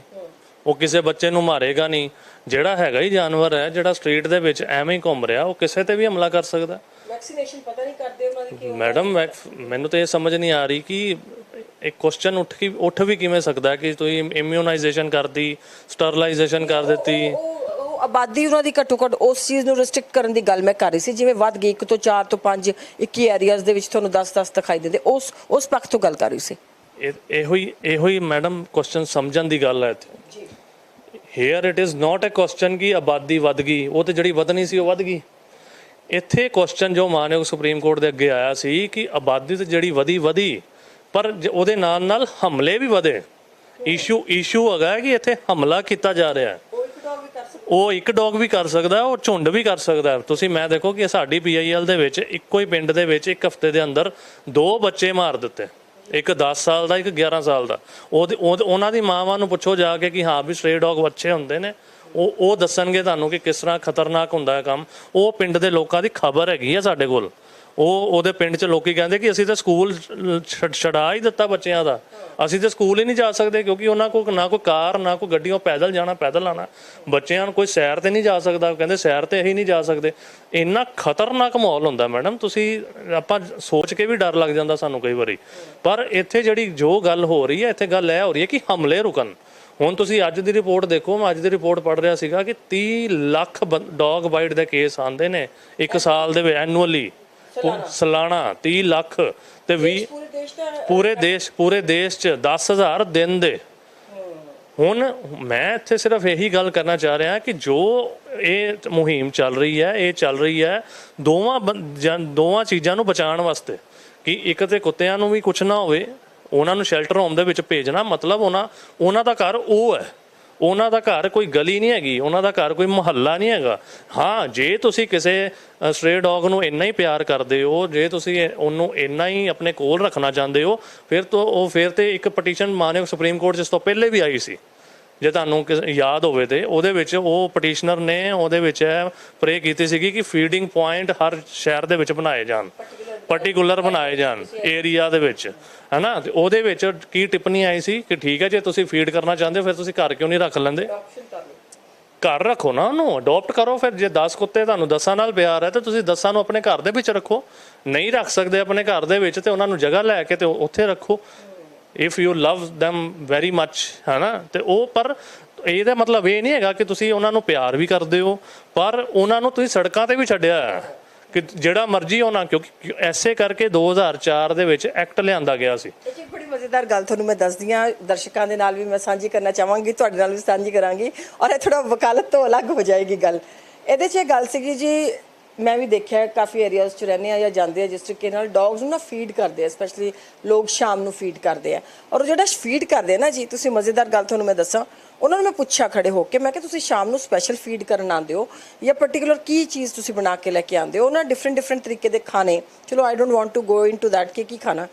ਉਹ ਕਿਸੇ ਬੱਚੇ ਨੂੰ ਮਾਰੇਗਾ ਨਹੀਂ। ਜਿਹੜਾ ਹੈਗਾ ਹੀ ਜਾਨਵਰ ਹੈ ਜਿਹੜਾ ਸਟਰੀਟ ਦੇ ਵਿੱਚ ਐਵੇਂ ਹੀ ਘੁੰਮ ਰਿਹਾ ਉਹ ਕਿਸੇ ਤੇ ਵੀ ਹਮਲਾ ਕਰ ਸਕਦਾ। ਵੈਕਸੀਨੇਸ਼ਨ ਪਤਾ ਨਹੀਂ ਕਰਦੇ ਉਹਨਾਂ ਦੀ ਕਿ ਮੈਡਮ ਮੈਨੂੰ ਤਾਂ ਇਹ ਸਮਝ ਨਹੀਂ ਆ ਰਹੀ ਕਿ ਇੱਕ ਕੁਐਸਚਨ ਉੱਠ ਕੀ ਉੱਠ ਵੀ ਕਿਵੇਂ ਸਕਦਾ ਕਿ ਤੁਸੀਂ ਇਮਿਊਨਾਈਜੇਸ਼ਨ ਕਰਦੀ ਸਟਰਲਾਈਜੇਸ਼ਨ ਕਰ ਦਿੱਤੀ। ਉਹ ਆਬਾਦੀ ਉਹਨਾਂ ਦੀ ਘੱਟੋ ਘੱਟ ਉਸ ਚੀਜ਼ ਨੂੰ ਰੈਸਟ੍ਰਿਕਟ ਕਰਨ ਦੀ ਗੱਲ ਮੈਂ ਕਰ ਰਹੀ ਸੀ ਜਿਵੇਂ ਵੱਧ ਗਈ ਇੱਕ ਤੋਂ 4 ਤੋਂ 5 21 ਏਰੀਆਜ਼ ਦੇ ਵਿੱਚ ਤੁਹਾਨੂੰ 10 10 ਦਿਖਾਈ ਦਿੰਦੇ ਉਸ ਉਸ ਪੱਖ ਤੋਂ ਗੱਲ ਕਰ ਰਹੀ ਸੀ। ਇਹ- ਹੀ ਇਹੋ ਹੀ ਮੈਡਮ ਕੁਐਸਚਨ ਸਮਝਣ ਦੀ ਗੱਲ ਹੈ ਇੱਥੇ। ਜੀ। Here it is not a question ਕਿ ਆਬਾਦੀ ਵੱਧ ਗਈ ਉਹ ਤੇ ਜਿਹੜੀ ਵਧਣੀ ਸੀ ਉਹ ਵੱਧ ਗਈ। ਇੱਥੇ ਕੁਐਸਚਨ ਜੋ ਮਾਨਯੋਗ ਸੁਪਰੀਮ ਕੋਰਟ ਦੇ ਅੱਗੇ ਆਇਆ ਸੀ ਕਿ ਆਬਾਦੀ ਤੇ ਜਿਹੜੀ ਵਧੀ ਵਧੀ ਪਰ ਉਹਦੇ ਨਾਲ ਨਾਲ ਹਮਲੇ ਵੀ ਵਧੇ। ਇਸ਼ੂ ਇਸ਼ੂ ਹੈਗਾ ਕਿ ਇੱਥੇ ਹਮਲਾ ਕੀਤਾ ਜਾ ਰਿਹਾ ਹੈ। ਉਹ ਇੱਕ ਡੌਗ ਵੀ ਕਰ ਸਕਦਾ, ਉਹ ਝੁੰਡ ਵੀ ਕਰ ਸਕਦਾ। ਤੁਸੀਂ ਮੈਂ ਦੇਖੋ ਕਿ ਸਾਡੀ ਪੀਆਈਐਲ ਦੇ ਵਿੱਚ, ਇੱਕੋ ਹੀ ਪਿੰਡ ਦੇ ਵਿੱਚ, ਇੱਕ ਹਫ਼ਤੇ ਦੇ ਅੰਦਰ ਦੋ ਬੱਚੇ ਮਾਰ ਦਿੱਤੇ। ਇੱਕ 10 ਸਾਲ ਦਾ, ਇੱਕ 11 ਸਾਲ ਦਾ। ਉਹਦੇ ਉਹਨਾਂ ਦੀ ਮਾਵਾਂ ਨੂੰ ਪੁੱਛੋ ਜਾ ਕੇ ਕਿ ਹਾਂ ਵੀ ਸਟ੍ਰੇ ਡੌਗ ਬੱਚੇ ਹੁੰਦੇ ਨੇ। ਉਹ ਉਹ ਦੱਸਣਗੇ ਤੁਹਾਨੂੰ ਕਿ ਕਿਸ ਤਰ੍ਹਾਂ ਖਤਰਨਾਕ ਹੁੰਦਾ ਹੈ ਕੰਮ। ਉਹ ਪਿੰਡ ਦੇ ਲੋਕਾਂ ਦੀ ਖਬਰ ਹੈਗੀ ਹੈ ਸਾਡੇ ਕੋਲ। ਉਹ ਉਹਦੇ ਪਿੰਡ 'ਚ ਲੋਕੀ ਕਹਿੰਦੇ ਕਿ ਅਸੀਂ ਤਾਂ ਸਕੂਲ ਛੱਡ- ਛਡਾ ਹੀ ਦਿੱਤਾ ਬੱਚਿਆਂ ਦਾ। ਅਸੀਂ ਤਾਂ ਸਕੂਲ ਹੀ ਨਹੀਂ ਜਾ ਸਕਦੇ ਕਿਉਂਕਿ ਉਹਨਾਂ ਕੋਲ ਨਾ ਕੋਈ ਕਾਰ, ਨਾ ਕੋਈ ਗੱਡੀ ਉਹ ਪੈਦਲ ਜਾਣਾ, ਪੈਦਲ ਆਣਾ ਬੱਚਿਆਂ ਨੂੰ ਕੋਈ ਸੈਰ ਤੇ ਨਹੀਂ ਜਾ ਸਕਦਾ। ਕਹਿੰਦੇ ਸੈਰ ਤੇ ਅਸੀਂ ਨਹੀਂ ਜਾ ਸਕਦੇ। ਇੰਨਾ ਖਤਰਨਾਕ ਮਾਹੌਲ ਹੁੰਦਾ ਮੈਡਮ। ਤੁਸੀਂ, ਆਪਾਂ ਸੋਚ ਕੇ ਵੀ ਡਰ ਲੱਗ ਜਾਂਦਾ ਸਾਨੂੰ ਕਈ ਵਾਰੀ। ਪਰ ਇੱਥੇ ਜਿਹੜੀ ਜੋ ਗੱਲ ਹੋ ਰਹੀ ਹੈ, ਇੱਥੇ ਗੱਲ ਇਹ ਹੋ ਰਹੀ ਹੈ ਕਿ ਹਮਲੇ ਰੁਕਣ। ਹੁਣ ਤੁਸੀਂ ਅੱਜ ਦੀ ਰਿਪੋਰਟ ਦੇਖੋ, ਮੈਂ ਅੱਜ ਦੀ ਰਿਪੋਰਟ ਪੜ੍ਹ ਰਿਹਾ ਸੀਗਾ ਕਿ 30 ਲੱਖ ਡੌਗ ਬਾਈਟ ਦੇ ਕੇਸ ਆਉਂਦੇ ਨੇ ਇੱਕ ਸਾਲ ਦੇ ਵਿੱਚ ਐਨੂਅਲੀ ਸਾਲਾਨਾ। 30 ਲੱਖ ਤੇ 20 ਪੂਰੇ ਦੇਸ਼ ਪੂਰੇ ਦੇਸ਼ ਚ 10000 ਦਿਨ ਦੇ। ਹੁਣ ਮੈਂ ਇੱਥੇ ਸਿਰਫ ਇਹੀ ਗੱਲ ਕਰਨਾ ਚਾਹ ਰਿਹਾ ਕਿ ਜੋ ਇਹ ਮੁਹਿੰਮ ਚੱਲ ਰਹੀ ਹੈ ਇਹ ਚੱਲ ਰਹੀ ਹੈ ਦੋਵਾਂ ਦੋਵਾਂ ਚੀਜ਼ਾਂ ਨੂੰ ਬਚਾਉਣ ਵਾਸਤੇ। ਕਿ ਇੱਕ ਤੇ ਕੁੱਤਿਆਂ ਨੂੰ ਵੀ ਕੁਝ ਨਾ ਹੋਵੇ ਉਹਨਾਂ ਨੂੰ ਸ਼ੈਲਟਰ ਹੋਮ ਦੇ ਵਿੱਚ ਭੇਜਣਾ ਮਤਲਬ ਉਹਨਾਂ ਉਹਨਾਂ ਦਾ ਘਰ ਉਹ ਹੈ। ਉਹਨਾਂ ਦਾ ਘਰ ਕੋਈ ਗਲੀ ਨਹੀਂ ਹੈਗੀ, ਉਹਨਾਂ ਦਾ ਘਰ ਕੋਈ ਮੁਹੱਲਾ ਨਹੀਂ ਹੈਗਾ। ਹਾਂ, ਜੇ ਤੁਸੀਂ ਕਿਸੇ ਸਟ੍ਰੇ ਡੌਗ ਨੂੰ ਇੰਨਾ ਹੀ ਪਿਆਰ ਕਰਦੇ ਹੋ, ਜੇ ਤੁਸੀਂ ਉਹਨੂੰ ਇੰਨਾ ਹੀ ਆਪਣੇ ਕੋਲ ਰੱਖਣਾ ਚਾਹੁੰਦੇ ਹੋ, ਫਿਰ ਤੋਂ ਉਹ ਫਿਰ ਤੇ ਇੱਕ ਪਟੀਸ਼ਨ ਮਾਨਯੋਗ ਸੁਪਰੀਮ ਕੋਰਟ ਜਿਸ ਤੋਂ ਪਹਿਲੇ ਵੀ ਆਈ ਸੀ। ਜੇ ਤੁਹਾਨੂੰ ਕਿਸ- ਯਾਦ ਹੋਵੇ ਤੇ, ਉਹਦੇ ਵਿੱਚ ਉਹ ਪਟੀਸ਼ਨਰ ਨੇ ਉਹਦੇ ਵਿੱਚ ਪ੍ਰੇ ਕੀਤੀ ਸੀਗੀ ਕਿ ਫੀਡਿੰਗ ਪੁਆਇੰਟ ਹਰ ਸ਼ਹਿਰ ਦੇ ਵਿੱਚ ਬਣਾਏ ਜਾਣ। ਪਾਰਟਿਕੂਲਰ ਬਣਾਏ ਜਾਣ ਏਰੀਆ ਦੇ ਵਿੱਚ ਹੈਨਾ? ਤੇ ਉਹਦੇ ਵਿੱਚ ਕੀ ਟਿੱਪਣੀ ਆਈ ਸੀ ਕਿ ਠੀਕ ਹੈ ਜੇ ਤੁਸੀਂ ਫੀਡ ਕਰਨਾ ਚਾਹੁੰਦੇ ਹੋ ਫਿਰ ਤੁਸੀਂ ਘਰ ਕਿਉਂ ਨਹੀਂ ਰੱਖ ਲੈਂਦੇ? ਘਰ ਰੱਖੋ ਨਾ ਉਹਨੂੰ ਅਡਾਪਟ ਕਰੋ ਫਿਰ। ਜੇ 10 ਕੁੱਤੇ ਤੁਹਾਨੂੰ 10 ਨਾਲ ਪਿਆਰ ਹੈ ਤਾਂ ਤੁਸੀਂ 10 ਨੂੰ ਆਪਣੇ ਘਰ ਦੇ ਵਿੱਚ ਰੱਖੋ। ਨਹੀਂ ਰੱਖ ਸਕਦੇ ਆਪਣੇ ਘਰ ਦੇ ਵਿੱਚ ਤੇ ਉਹਨਾਂ ਨੂੰ ਜਗ੍ਹਾ ਲੈ ਕੇ ਤੇ ਉੱਥੇ ਰੱਖੋ। If you love them very much ਹੈਨਾ? ਤੇ ਉਹ ਪਰ ਇਹਦਾ ਮਤਲਬ ਇਹ ਨਹੀਂ ਹੈਗਾ ਕਿ ਤੁਸੀਂ ਉਹਨਾਂ ਨੂੰ ਪਿਆਰ ਵੀ ਕਰਦੇ ਹੋ ਪਰ ਉਹਨਾਂ ਨੂੰ ਤੁਸੀਂ ਸੜਕਾਂ ਤੇ ਵੀ ਛੱਡਿਆ ਹੈ। ਕਿ ਜਿਹੜਾ ਮਰਜ਼ੀ ਹੋਣਾ ਕਿਉਂਕਿ ਐਸੇ ਕਰਕੇ 2004 ਦੇ ਵਿੱਚ ਐਕਟ ਲਿਆਂਦਾ ਗਿਆ ਸੀ। ਇੱਕ ਬੜੀ ਮਜ਼ੇਦਾਰ ਗੱਲ ਤੁਹਾਨੂੰ ਮੈਂ ਦੱਸਦੀ ਹਾਂ। ਦਰਸ਼ਕਾਂ ਦੇ ਨਾਲ ਵੀ ਮੈਂ ਸਾਂਝੀ ਕਰਨਾ ਚਾਹਾਂਗੀ, ਤੁਹਾਡੇ ਨਾਲ ਵੀ ਸਾਂਝੀ ਕਰਾਂਗੀ ਔਰ ਇਹ ਥੋੜਾ ਵਕਾਲਤ ਤੋਂ ਅਲੱਗ ਹੋ ਜਾਏਗੀ ਗੱਲ। ਇਹਦੇ 'ਚ ਇਹ ਗੱਲ ਸੀਗੀ ਜੀ, ਮੈਂ ਵੀ ਦੇਖਿਆ ਕਾਫੀ ਏਰੀਆਜ਼ 'ਚ ਰਹਿੰਦੇ ਆ ਜਾਂ ਜਾਂਦੇ ਆ ਜਿਸ ਤਰੀਕੇ ਨਾਲ ਡੌਗਸ ਨੂੰ ਨਾ ਫੀਡ ਕਰਦੇ ਆ ਸਪੈਸ਼ਲੀ ਲੋਕ ਸ਼ਾਮ ਨੂੰ ਫੀਡ ਕਰਦੇ ਆ। ਔਰ ਉਹ ਜਿਹੜਾ ਫੀਡ ਕਰਦੇ ਆ ਨਾ ਜੀ, ਤੁਸੀਂ ਮਜ਼ੇਦਾਰ ਗੱਲ ਤੁਹਾਨੂੰ ਮੈਂ ਦੱਸਾਂ ਉਹਨਾਂ ਨੂੰ ਮੈਂ ਪੁੱਛਿਆ ਖੜੇ ਹੋ ਕੇ ਮੈਂ ਕਿ ਤੁਸੀਂ ਸ਼ਾਮ ਨੂੰ ਸਪੈਸ਼ਲ ਫੀਡ ਕਰਨ ਆਉਂਦੇ ਹੋ ਜਾਂ ਪਾਰਟਿਕੂਲਰ ਕੀ ਚੀਜ਼ ਤੁਸੀਂ ਬਣਾ ਕੇ ਲੈ ਕੇ ਆਉਂਦੇ ਹੋ? ਨਾ ਡਿਫਰੈਂਟ ਡਿਫਰੈਂਟ ਤਰੀਕੇ ਦੇ ਖਾਣੇ। ਚਲੋ I don't want to go into that ਕਿ ਕੀ ਖਾਣਾ।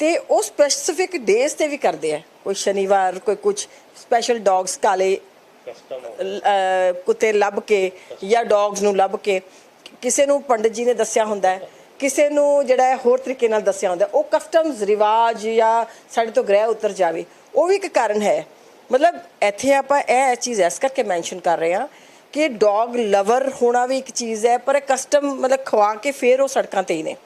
ਤੇ ਉਹ ਸਪੈਸਿਫਿਕ ਡੇਜ਼ ਤੇ ਵੀ ਕਰਦੇ ਆ। ਕੋਈ ਸ਼ਨੀਵਾਰ ਕੋਈ ਕੁਝ ਸਪੈਸ਼ਲ ਡੌਗਸ ਕਾਲੇ ਕੁੱਤੇ ਲੱਭ ਕੇ ਜਾਂ ਡੌਗਸ ਨੂੰ ਲੱਭ ਕੇ। ਕਿਸੇ ਨੂੰ ਪੰਡਿਤ ਜੀ ਨੇ ਦੱਸਿਆ ਹੁੰਦਾ ਕਿਸੇ ਨੂੰ ਜਿਹੜਾ ਹੈ ਹੋਰ ਤਰੀਕੇ ਨਾਲ ਦੱਸਿਆ ਹੁੰਦਾ। ਉਹ ਕਸਟਮਸ ਰਿਵਾਜ ਜਾਂ ਸਾਡੇ ਤੋਂ ਗ੍ਰਹਿ ਉਤਰ ਜਾਵੇ। ਉਹ ਵੀ ਇੱਕ ਕਾਰਨ ਹੈ। ਮਤਲਬ ਇੱਥੇ ਆਪਾਂ ਇਹ ਚੀਜ਼ ਇਸ ਕਰਕੇ ਮੈਂਸ਼ਨ ਕਰ ਰਹੇ ਹਾਂ ਕਿ ਡੌਗ ਲਵਰ ਹੋਣਾ ਵੀ ਇੱਕ ਚੀਜ਼ ਹੈ, ਪਰ ਕਸਟਮ ਮਤਲਬ ਖਵਾ ਕੇ ਫੇਰ ਉਹ ਸੜਕਾਂ ਤੇ ਹੀ ਨੇ।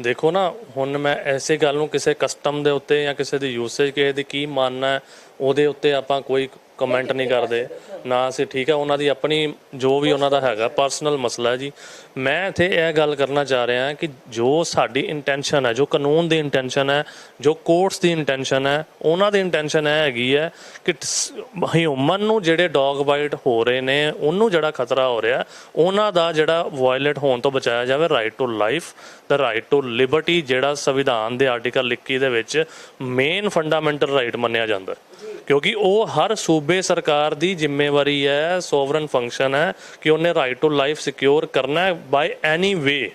ਦੇਖੋ ਨਾ, ਹੁਣ ਮੈਂ ਐਸੇ ਗੱਲ ਨੂੰ ਕਿਸੇ ਕਸਟਮ ਦੇ ਉੱਤੇ ਜਾਂ ਕਿਸੇ ਦੀ ਯੂਸੇਜ ਕਿਸੇ ਦੀ ਕੀ ਮੰਨਣਾ ਉਹਦੇ ਉੱਤੇ ਆਪਾਂ ਕੋਈ ਕਮੈਂਟ ਨਹੀਂ ਕਰਦੇ ਨਾ ਅਸੀਂ ਠੀਕ ਹੈ ਉਹਨਾਂ ਦੀ ਆਪਣੀ ਜੋ ਵੀ ਉਹਨਾਂ ਦਾ ਹੈਗਾ ਪਰਸਨਲ ਮਸਲਾ ਹੈ ਜੀ ਮੈਂ ਇੱਥੇ ਇਹ ਗੱਲ ਕਰਨਾ ਚਾਹ ਰਿਹਾ ਹਾਂ ਕਿ ਜੋ ਸਾਡੀ ਇੰਟੈਂਸ਼ਨ ਹੈ, ਜੋ ਕਾਨੂੰਨ ਦੀ ਇੰਟੈਂਸ਼ਨ ਹੈ, ਜੋ ਕੋਰਟਸ ਦੀ ਇੰਟੈਂਸ਼ਨ ਹੈ, ਉਹਨਾਂ ਦੀ ਇੰਟੈਂਸ਼ਨ ਇਹ ਹੈਗੀ ਹੈ ਕਿ ਹਿਊਮਨ ਨੂੰ ਜਿਹੜੇ ਡੌਗ ਬਾਈਟ ਹੋ ਰਹੇ ਨੇ, ਉਹਨੂੰ ਜਿਹੜਾ ਖਤਰਾ ਹੋ ਰਿਹਾ, ਉਹਨਾਂ ਦਾ ਜਿਹੜਾ ਵਾਇਲੇਟ ਹੋਣ ਤੋਂ ਬਚਾਇਆ ਜਾਵੇ ਰਾਈਟ ਟੂ ਲਾਈਫ ਦਾ ਰਾਈਟ ਟੂ ਲਿਬਰਟੀ ਜਿਹੜਾ ਸੰਵਿਧਾਨ ਦੇ ਆਰਟੀਕਲ 21 ਦੇ ਵਿੱਚ ਮੇਨ ਫੰਡਾਮੈਂਟਲ ਰਾਈਟ ਮੰਨਿਆ ਜਾਂਦਾ ਹੈ। ਕਿਉਂਕਿ ਉਹ ਹਰ ਸੂਬੇ ਸਰਕਾਰ ਦੀ ਜ਼ਿੰਮੇਵਾਰੀ ਹੈ ਸੋਵਰਨ ਫੰਕਸ਼ਨ ਹੈ ਕਿ ਉਹਨੇ ਰਾਈਟ ਟੂ ਲਾਈਫ ਸਿਕਿਉਰ ਕਰਨਾ ਹੈ ਬਾਈ ਐਨੀ ਵੇ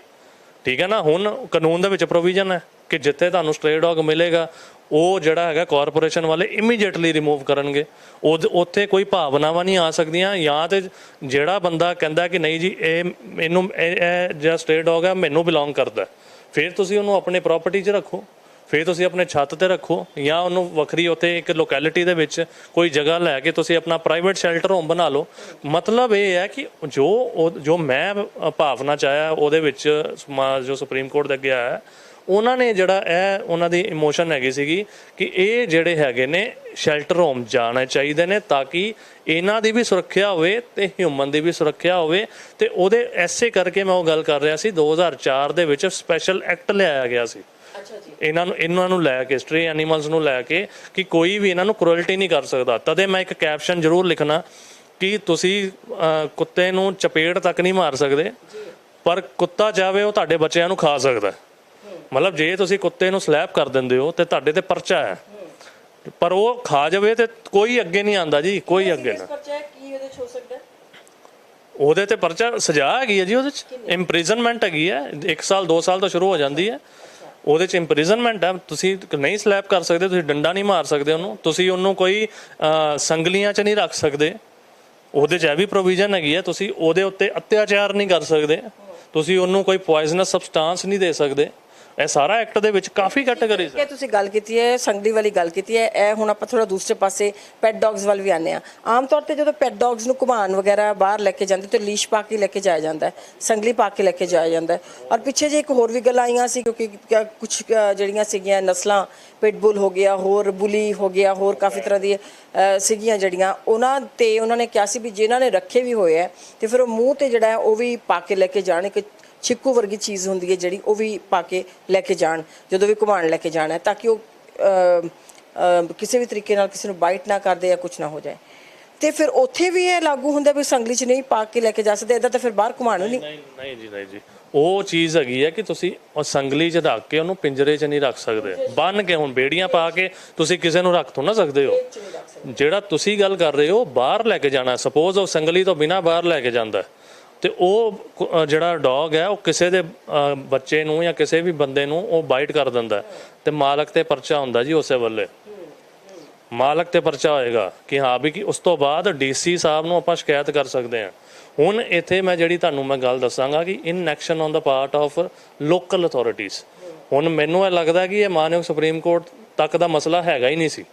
ਠੀਕ ਹੈ ਨਾ? ਹੁਣ ਕਾਨੂੰਨ ਦੇ ਵਿੱਚ ਪ੍ਰੋਵੀਜ਼ਨ ਹੈ ਕਿ ਜਿੱਥੇ ਤੁਹਾਨੂੰ ਸਟ੍ਰੇ ਡੌਗ ਮਿਲੇਗਾ, ਉਹ ਜਿਹੜਾ ਹੈਗਾ ਕਾਰਪੋਰੇਸ਼ਨ ਵਾਲੇ ਇਮੀਡੀਏਟਲੀ ਰਿਮੂਵ ਕਰਨਗੇ। ਉਹ ਉੱਥੇ ਕੋਈ ਭਾਵਨਾਵਾਂ ਨਹੀਂ ਆ ਸਕਦੀਆਂ, ਜਾਂ ਤੇ ਜਿਹੜਾ ਬੰਦਾ ਕਹਿੰਦਾ ਕਿ ਨਹੀਂ ਜੀ, ਇਹ ਮੈਨੂੰ, ਇਹ ਇਹ ਜਿਹੜਾ ਸਟ੍ਰੇ ਡੌਗ ਹੈ, ਮੈਨੂੰ ਬਿਲੋਂਗ ਕਰਦਾ। ਫਿਰ ਤੁਸੀਂ ਉਹਨੂੰ ਆਪਣੇ ਪ੍ਰਾਪਰਟੀ 'ਚ ਰੱਖੋ। ਫਿਰ ਤੁਸੀਂ ਆਪਣੇ ਛੱਤ ਤੇ ਰੱਖੋ ਜਾਂ ਉਹਨੂੰ ਵੱਖਰੀ ਉੱਥੇ ਇੱਕ ਲੋਕੈਲਿਟੀ ਦੇ ਵਿੱਚ ਕੋਈ ਜਗ੍ਹਾ ਲੈ ਕੇ ਤੁਸੀਂ ਆਪਣਾ ਪ੍ਰਾਈਵੇਟ ਸ਼ੈਲਟਰ ਹੋਮ ਬਣਾ ਲਓ। ਮਤਲਬ ਇਹ ਹੈ ਕਿ ਜੋ ਉਹ- ਜੋ ਮੈਂ ਭਾਵਨਾ ਚਾਹਿਆ ਉਹਦੇ ਵਿੱਚ ਸਮਾ- ਜੋ ਸੁਪਰੀਮ ਕੋਰਟ ਦੇ ਅੱਗੇ ਆਇਆ, ਉਹਨਾਂ ਨੇ ਜਿਹੜਾ ਇਹ, ਉਹਨਾਂ ਦੀ ਇਮੋਸ਼ਨ ਹੈਗੀ ਸੀਗੀ ਕਿ ਇਹ ਜਿਹੜੇ ਹੈਗੇ ਨੇ ਸ਼ੈਲਟਰ ਹੋਮ ਜਾਣੇ ਚਾਹੀਦੇ ਨੇ ਤਾਂ ਕਿ ਇਹਨਾਂ ਦੀ ਵੀ ਸੁਰੱਖਿਆ ਹੋਵੇ ਤੇ ਹਿਊਮਨ ਦੀ ਵੀ ਸੁਰੱਖਿਆ ਹੋਵੇ ਤੇ ਉਹਦੇ ਐਸੇ ਕਰਕੇ ਮੈਂ ਉਹ ਗੱਲ ਕਰ ਰਿਹਾ ਸੀ 2004 ਦੇ ਵਿੱਚ ਸਪੈਸ਼ਲ ਐਕਟ ਲਿਆਇਆ ਗਿਆ ਸੀ। ਇਹਨਾਂ ਨੂੰ ਇਹਨਾਂ ਨੂੰ ਲੈ ਕੇ ਸਟ੍ਰੇ ਐਨੀਮਲਸ ਨੂੰ ਲੈ ਕੇ ਕਿ ਕੋਈ ਵੀ ਇਹਨਾਂ ਨੂੰ ਕ੍ਰੂਅਲਟੀ ਨਹੀਂ ਕਰ ਸਕਦਾ। ਤਦੇ ਮੈਂ ਇੱਕ ਕੈਪਸ਼ਨ ਜ਼ਰੂਰ ਲਿਖਣਾ ਕਿ ਤੁਸੀਂ ਕੁੱਤੇ ਨੂੰ ਚਪੇੜ ਤੱਕ ਨਹੀਂ ਮਾਰ ਸਕਦੇ ਪਰ ਕੁੱਤਾ ਚਾਹਵੇ ਉਹ ਤੁਹਾਡੇ ਬੱਚਿਆਂ ਨੂੰ ਖਾ ਸਕਦਾ। ਮਤਲਬ ਜੇ ਤੁਸੀਂ ਕੁੱਤੇ ਨੂੰ ਸਲੈਪ ਕਰ ਦਿੰਦੇ ਹੋ ਤੇ ਤੁਹਾਡੇ ਤੇ ਪਰਚਾ ਹੈ। ਪਰ ਉਹ ਖਾ ਜਾਵੇ ਤੇ ਕੋਈ ਅੱਗੇ ਨਹੀਂ ਆਂਦਾ ਜੀ ਕੋਈ ਅੱਗੇ ਨਾ। ਪਰਚਾ ਹੈ ਕੀ ਉਹਦੇ ਚ ਹੋ ਸਕਦਾ ਹੈ? ਉਹਦੇ ਤੇ ਪਰਚਾ ਸਜ਼ਾ ਹੈਗੀ ਹੈ ਜੀ ਉਹਦੇ ਚ। ਇੰਪ੍ਰਿਜ਼ਨਮੈਂਟ ਹੈਗੀ ਹੈ 1 ਸਾਲ 2 ਸਾਲ ਤੋਂ ਸ਼ੁਰੂ ਹੋ ਜਾਂਦੀ ਹੈ। ਉਹਦੇ ਚ ਇੰਪ੍ਰਿਜ਼ਨਮੈਂਟ ਹੈ, ਤੁਸੀਂ ਨਹੀਂ ਸਲੈਪ ਕਰ ਸਕਦੇ, ਤੁਸੀਂ ਡੰਡਾ ਨਹੀਂ ਮਾਰ ਸਕਦੇ ਉਹਨੂੰ, ਤੁਸੀਂ ਉਹਨੂੰ ਕੋਈ ਸੰਗਲੀਆਂ 'ਚ ਨਹੀਂ ਰੱਖ ਸਕਦੇ। ਉਹਦੇ 'ਚ ਇਹ ਵੀ ਪ੍ਰੋਵੀਜ਼ਨ ਹੈਗੀ ਹੈ, ਤੁਸੀਂ ਉਹਦੇ ਉੱਤੇ ਅਤਿਆਚਾਰ ਨਹੀਂ ਕਰ ਸਕਦੇ। ਤੁਸੀਂ ਉਹਨੂੰ ਕੋਈ ਪੋਇਜ਼ਨਸ ਸਬਸਟੈਂਸ ਨਹੀਂ ਦੇ ਸਕਦੇ। ਇਹ ਸਾਰਾ ਐਕਟ ਦੇ ਵਿੱਚ ਕਾਫੀ ਕੈਟਾਗਰੀਜ਼ ਇਹ ਤੁਸੀਂ ਗੱਲ ਕੀਤੀ ਹੈ, ਸੰਗਲੀ ਵਾਲੀ ਗੱਲ ਕੀਤੀ ਹੈ, ਇਹ ਹੁਣ ਆਪਾਂ ਥੋੜਾ ਦੂਸਰੇ ਪਾਸੇ ਪੈਟ ਡੌਗਸ ਵੱਲ ਵੀ ਆਨੇ ਆ ਆਮ ਤੌਰ ਤੇ ਜਦੋਂ ਪੈਟ ਡੌਗਸ ਨੂੰ ਘੁਮਾਉਣ ਵਗੈਰਾ ਬਾਹਰ ਲੈ ਕੇ ਜਾਂਦੇ, ਤੇ ਲੀਸ਼ ਪਾ ਕੇ ਲੈ ਕੇ ਜਾਇਆ ਜਾਂਦਾ ਹੈ, ਸੰਗਲੀ ਪਾ ਕੇ ਲੈ ਕੇ ਜਾਇਆ ਜਾਂਦਾ ਹੈ। ਔਰ ਪਿੱਛੇ ਜੇ ਇੱਕ ਹੋਰ ਵੀ ਗੱਲ ਆਈਆਂ ਸੀ, ਕਿਉਂਕਿ ਕੁਝ ਜਿਹੜੀਆਂ ਸੀਗੀਆਂ ਨਸਲਾਂ ਪਿਟਬੁਲ ਹੋ ਗਿਆ, ਹੋਰ ਬੁਲੀ ਹੋ ਗਿਆ, ਹੋਰ ਕਾਫੀ ਤਰ੍ਹਾਂ ਦੀ ਸੀਗੀਆਂ ਜਿਹੜੀਆਂ, ਉਹਨਾਂ ਤੇ ਉਹਨਾਂ ਨੇ ਕਿਹਾ ਸੀ ਵੀ ਜਿਨ੍ਹਾਂ ਨੇ ਰੱਖੇ ਵੀ ਹੋਏ ਹੈ, ਤੇ ਫਿਰ ਉਹ ਮੂੰਹ ਤੇ ਜਿਹੜਾ ਉਹ ਵੀ ਪਾ ਕੇ ਲੈ ਕੇ ਜਾਣ, ਇੱਕ ਛਿੱਕੂ ਵਰਗੀ ਚੀਜ਼ ਹੁੰਦੀ ਹੈ ਜਿਹੜੀ ਉਹ ਵੀ ਪਾ ਕੇ ਲੈ ਕੇ ਜਾਣ ਜਦੋਂ ਵੀ ਘੁਮਾਉਣ ਲੈ ਕੇ ਜਾਣਾ ਹੈ ਤਾਂ ਕਿ ਉਹ ਕਿਸੇ ਵੀ ਤਰੀਕੇ ਨਾਲ ਕਿਸੇ ਨੂੰ ਬਾਈਟ ਨਾ ਕਰਦੇ ਜਾਂ ਕੁਝ ਨਾ ਹੋ ਜਾਏ। ਤੇ ਫਿਰ ਉੱਥੇ ਵੀ ਇਹ ਲਾਗੂ ਹੁੰਦਾ ਵੀ ਸੰਗਲੀ 'ਚ ਨਹੀਂ ਪਾ ਕੇ ਲੈ ਕੇ ਜਾ ਸਕਦੇ ਇਦਾਂ ਤਾਂ ਫਿਰ ਬਾਹਰ ਘੁਮਾਉਣ ਨੂੰ ਨਹੀਂ ਨਹੀਂ। ਜੀ ਨਹੀਂ ਜੀ। ਉਹ ਚੀਜ਼ ਹੈਗੀ ਹੈ ਕਿ ਤੁਸੀਂ ਉਹ ਸੰਗਲੀ 'ਚ ਰੱਖ ਕੇ ਉਹਨੂੰ ਪਿੰਜਰੇ 'ਚ ਨਹੀਂ ਰੱਖ ਸਕਦੇ। ਬੰਨ ਕੇ ਹੁਣ ਬੇੜੀਆਂ ਪਾ ਕੇ ਤੁਸੀਂ ਕਿਸੇ ਨੂੰ ਰੱਖ ਥੋ ਨਾ ਸਕਦੇ ਹੋ। ਜਿਹੜਾ ਤੁਸੀਂ ਗੱਲ ਕਰ ਰਹੇ ਹੋ ਬਾਹਰ ਲੈ ਕੇ ਜਾਣਾ। ਸਪੋਜ਼ ਉਹ ਸੰਗਲੀ ਤੋਂ ਬਿਨਾ ਬਾਹਰ ਲੈ ਕੇ ਜਾਂਦਾ ਤੇ ਉਹ ਜਿਹੜਾ ਡੌਗ ਹੈ ਉਹ ਕਿਸੇ ਦੇ ਬੱਚੇ ਨੂੰ ਜਾਂ ਕਿਸੇ ਵੀ ਬੰਦੇ ਨੂੰ ਉਹ ਬਾਈਟ ਕਰ ਦਿੰਦਾ ਤੇ ਮਾਲਕ ਤੇ ਪਰਚਾ ਹੁੰਦਾ ਜੀ ਉਸੇ ਵੇਲੇ। ਮਾਲਕ ਤੇ ਪਰਚਾ ਹੋਏਗਾ ਕਿ ਹਾਂ ਵੀ ਕਿ ਉਸ ਤੋਂ ਬਾਅਦ ਡੀਸੀ ਸਾਹਿਬ ਨੂੰ ਆਪਾਂ ਸ਼ਿਕਾਇਤ ਕਰ ਸਕਦੇ ਹਾਂ। ਹੁਣ ਇੱਥੇ ਮੈਂ ਜਿਹੜੀ ਤੁਹਾਨੂੰ ਮੈਂ ਗੱਲ ਦੱਸਾਂਗਾ ਕਿ inaction on the part of local authorities ਹੁਣ ਮੈਨੂੰ ਇਹ ਲੱਗਦਾ ਕਿ ਇਹ ਮਾਨਯੋਗ ਸੁਪਰੀਮ ਕੋਰਟ ਤੱਕ ਦਾ ਮਸਲਾ ਹੈਗਾ ਹੀ ਨਹੀਂ ਸੀ।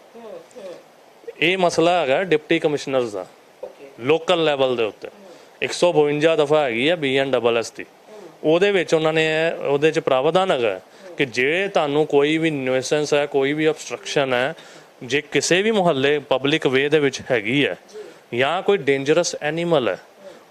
ਇਹ ਮਸਲਾ ਹੈਗਾ ਡਿਪਟੀ ਕਮਿਸ਼ਨਰਸ ਦਾ ਲੋਕਲ ਲੈਵਲ ਦੇ ਉੱਤੇ। 152 ਦਫਾ ਹੈਗੀ ਹੈ ਬੀਐਨਡਬਲਐਸ ਦੀ। ਉਹਦੇ ਵਿੱਚ ਉਹਨਾਂ ਨੇ ਇਹ- ਉਹਦੇ ਚ ਪ੍ਰਾਵਧਾਨ ਹੈਗਾ ਕਿ ਜੇ ਤੁਹਾਨੂੰ ਕੋਈ ਵੀ ਨਿਊਸੈਂਸ ਹੈ, ਕੋਈ ਵੀ ਅਬਸਟਰਕਸ਼ਨ ਹੈ, ਜੇ ਕਿਸੇ ਵੀ ਮੁਹੱਲੇ ਪਬਲਿਕ ਵੇ ਦੇ ਵਿੱਚ ਹੈਗੀ ਹੈ ਜਾਂ ਕੋਈ ਡੇਂਜਰਸ ਐਨੀਮਲ ਹੈ,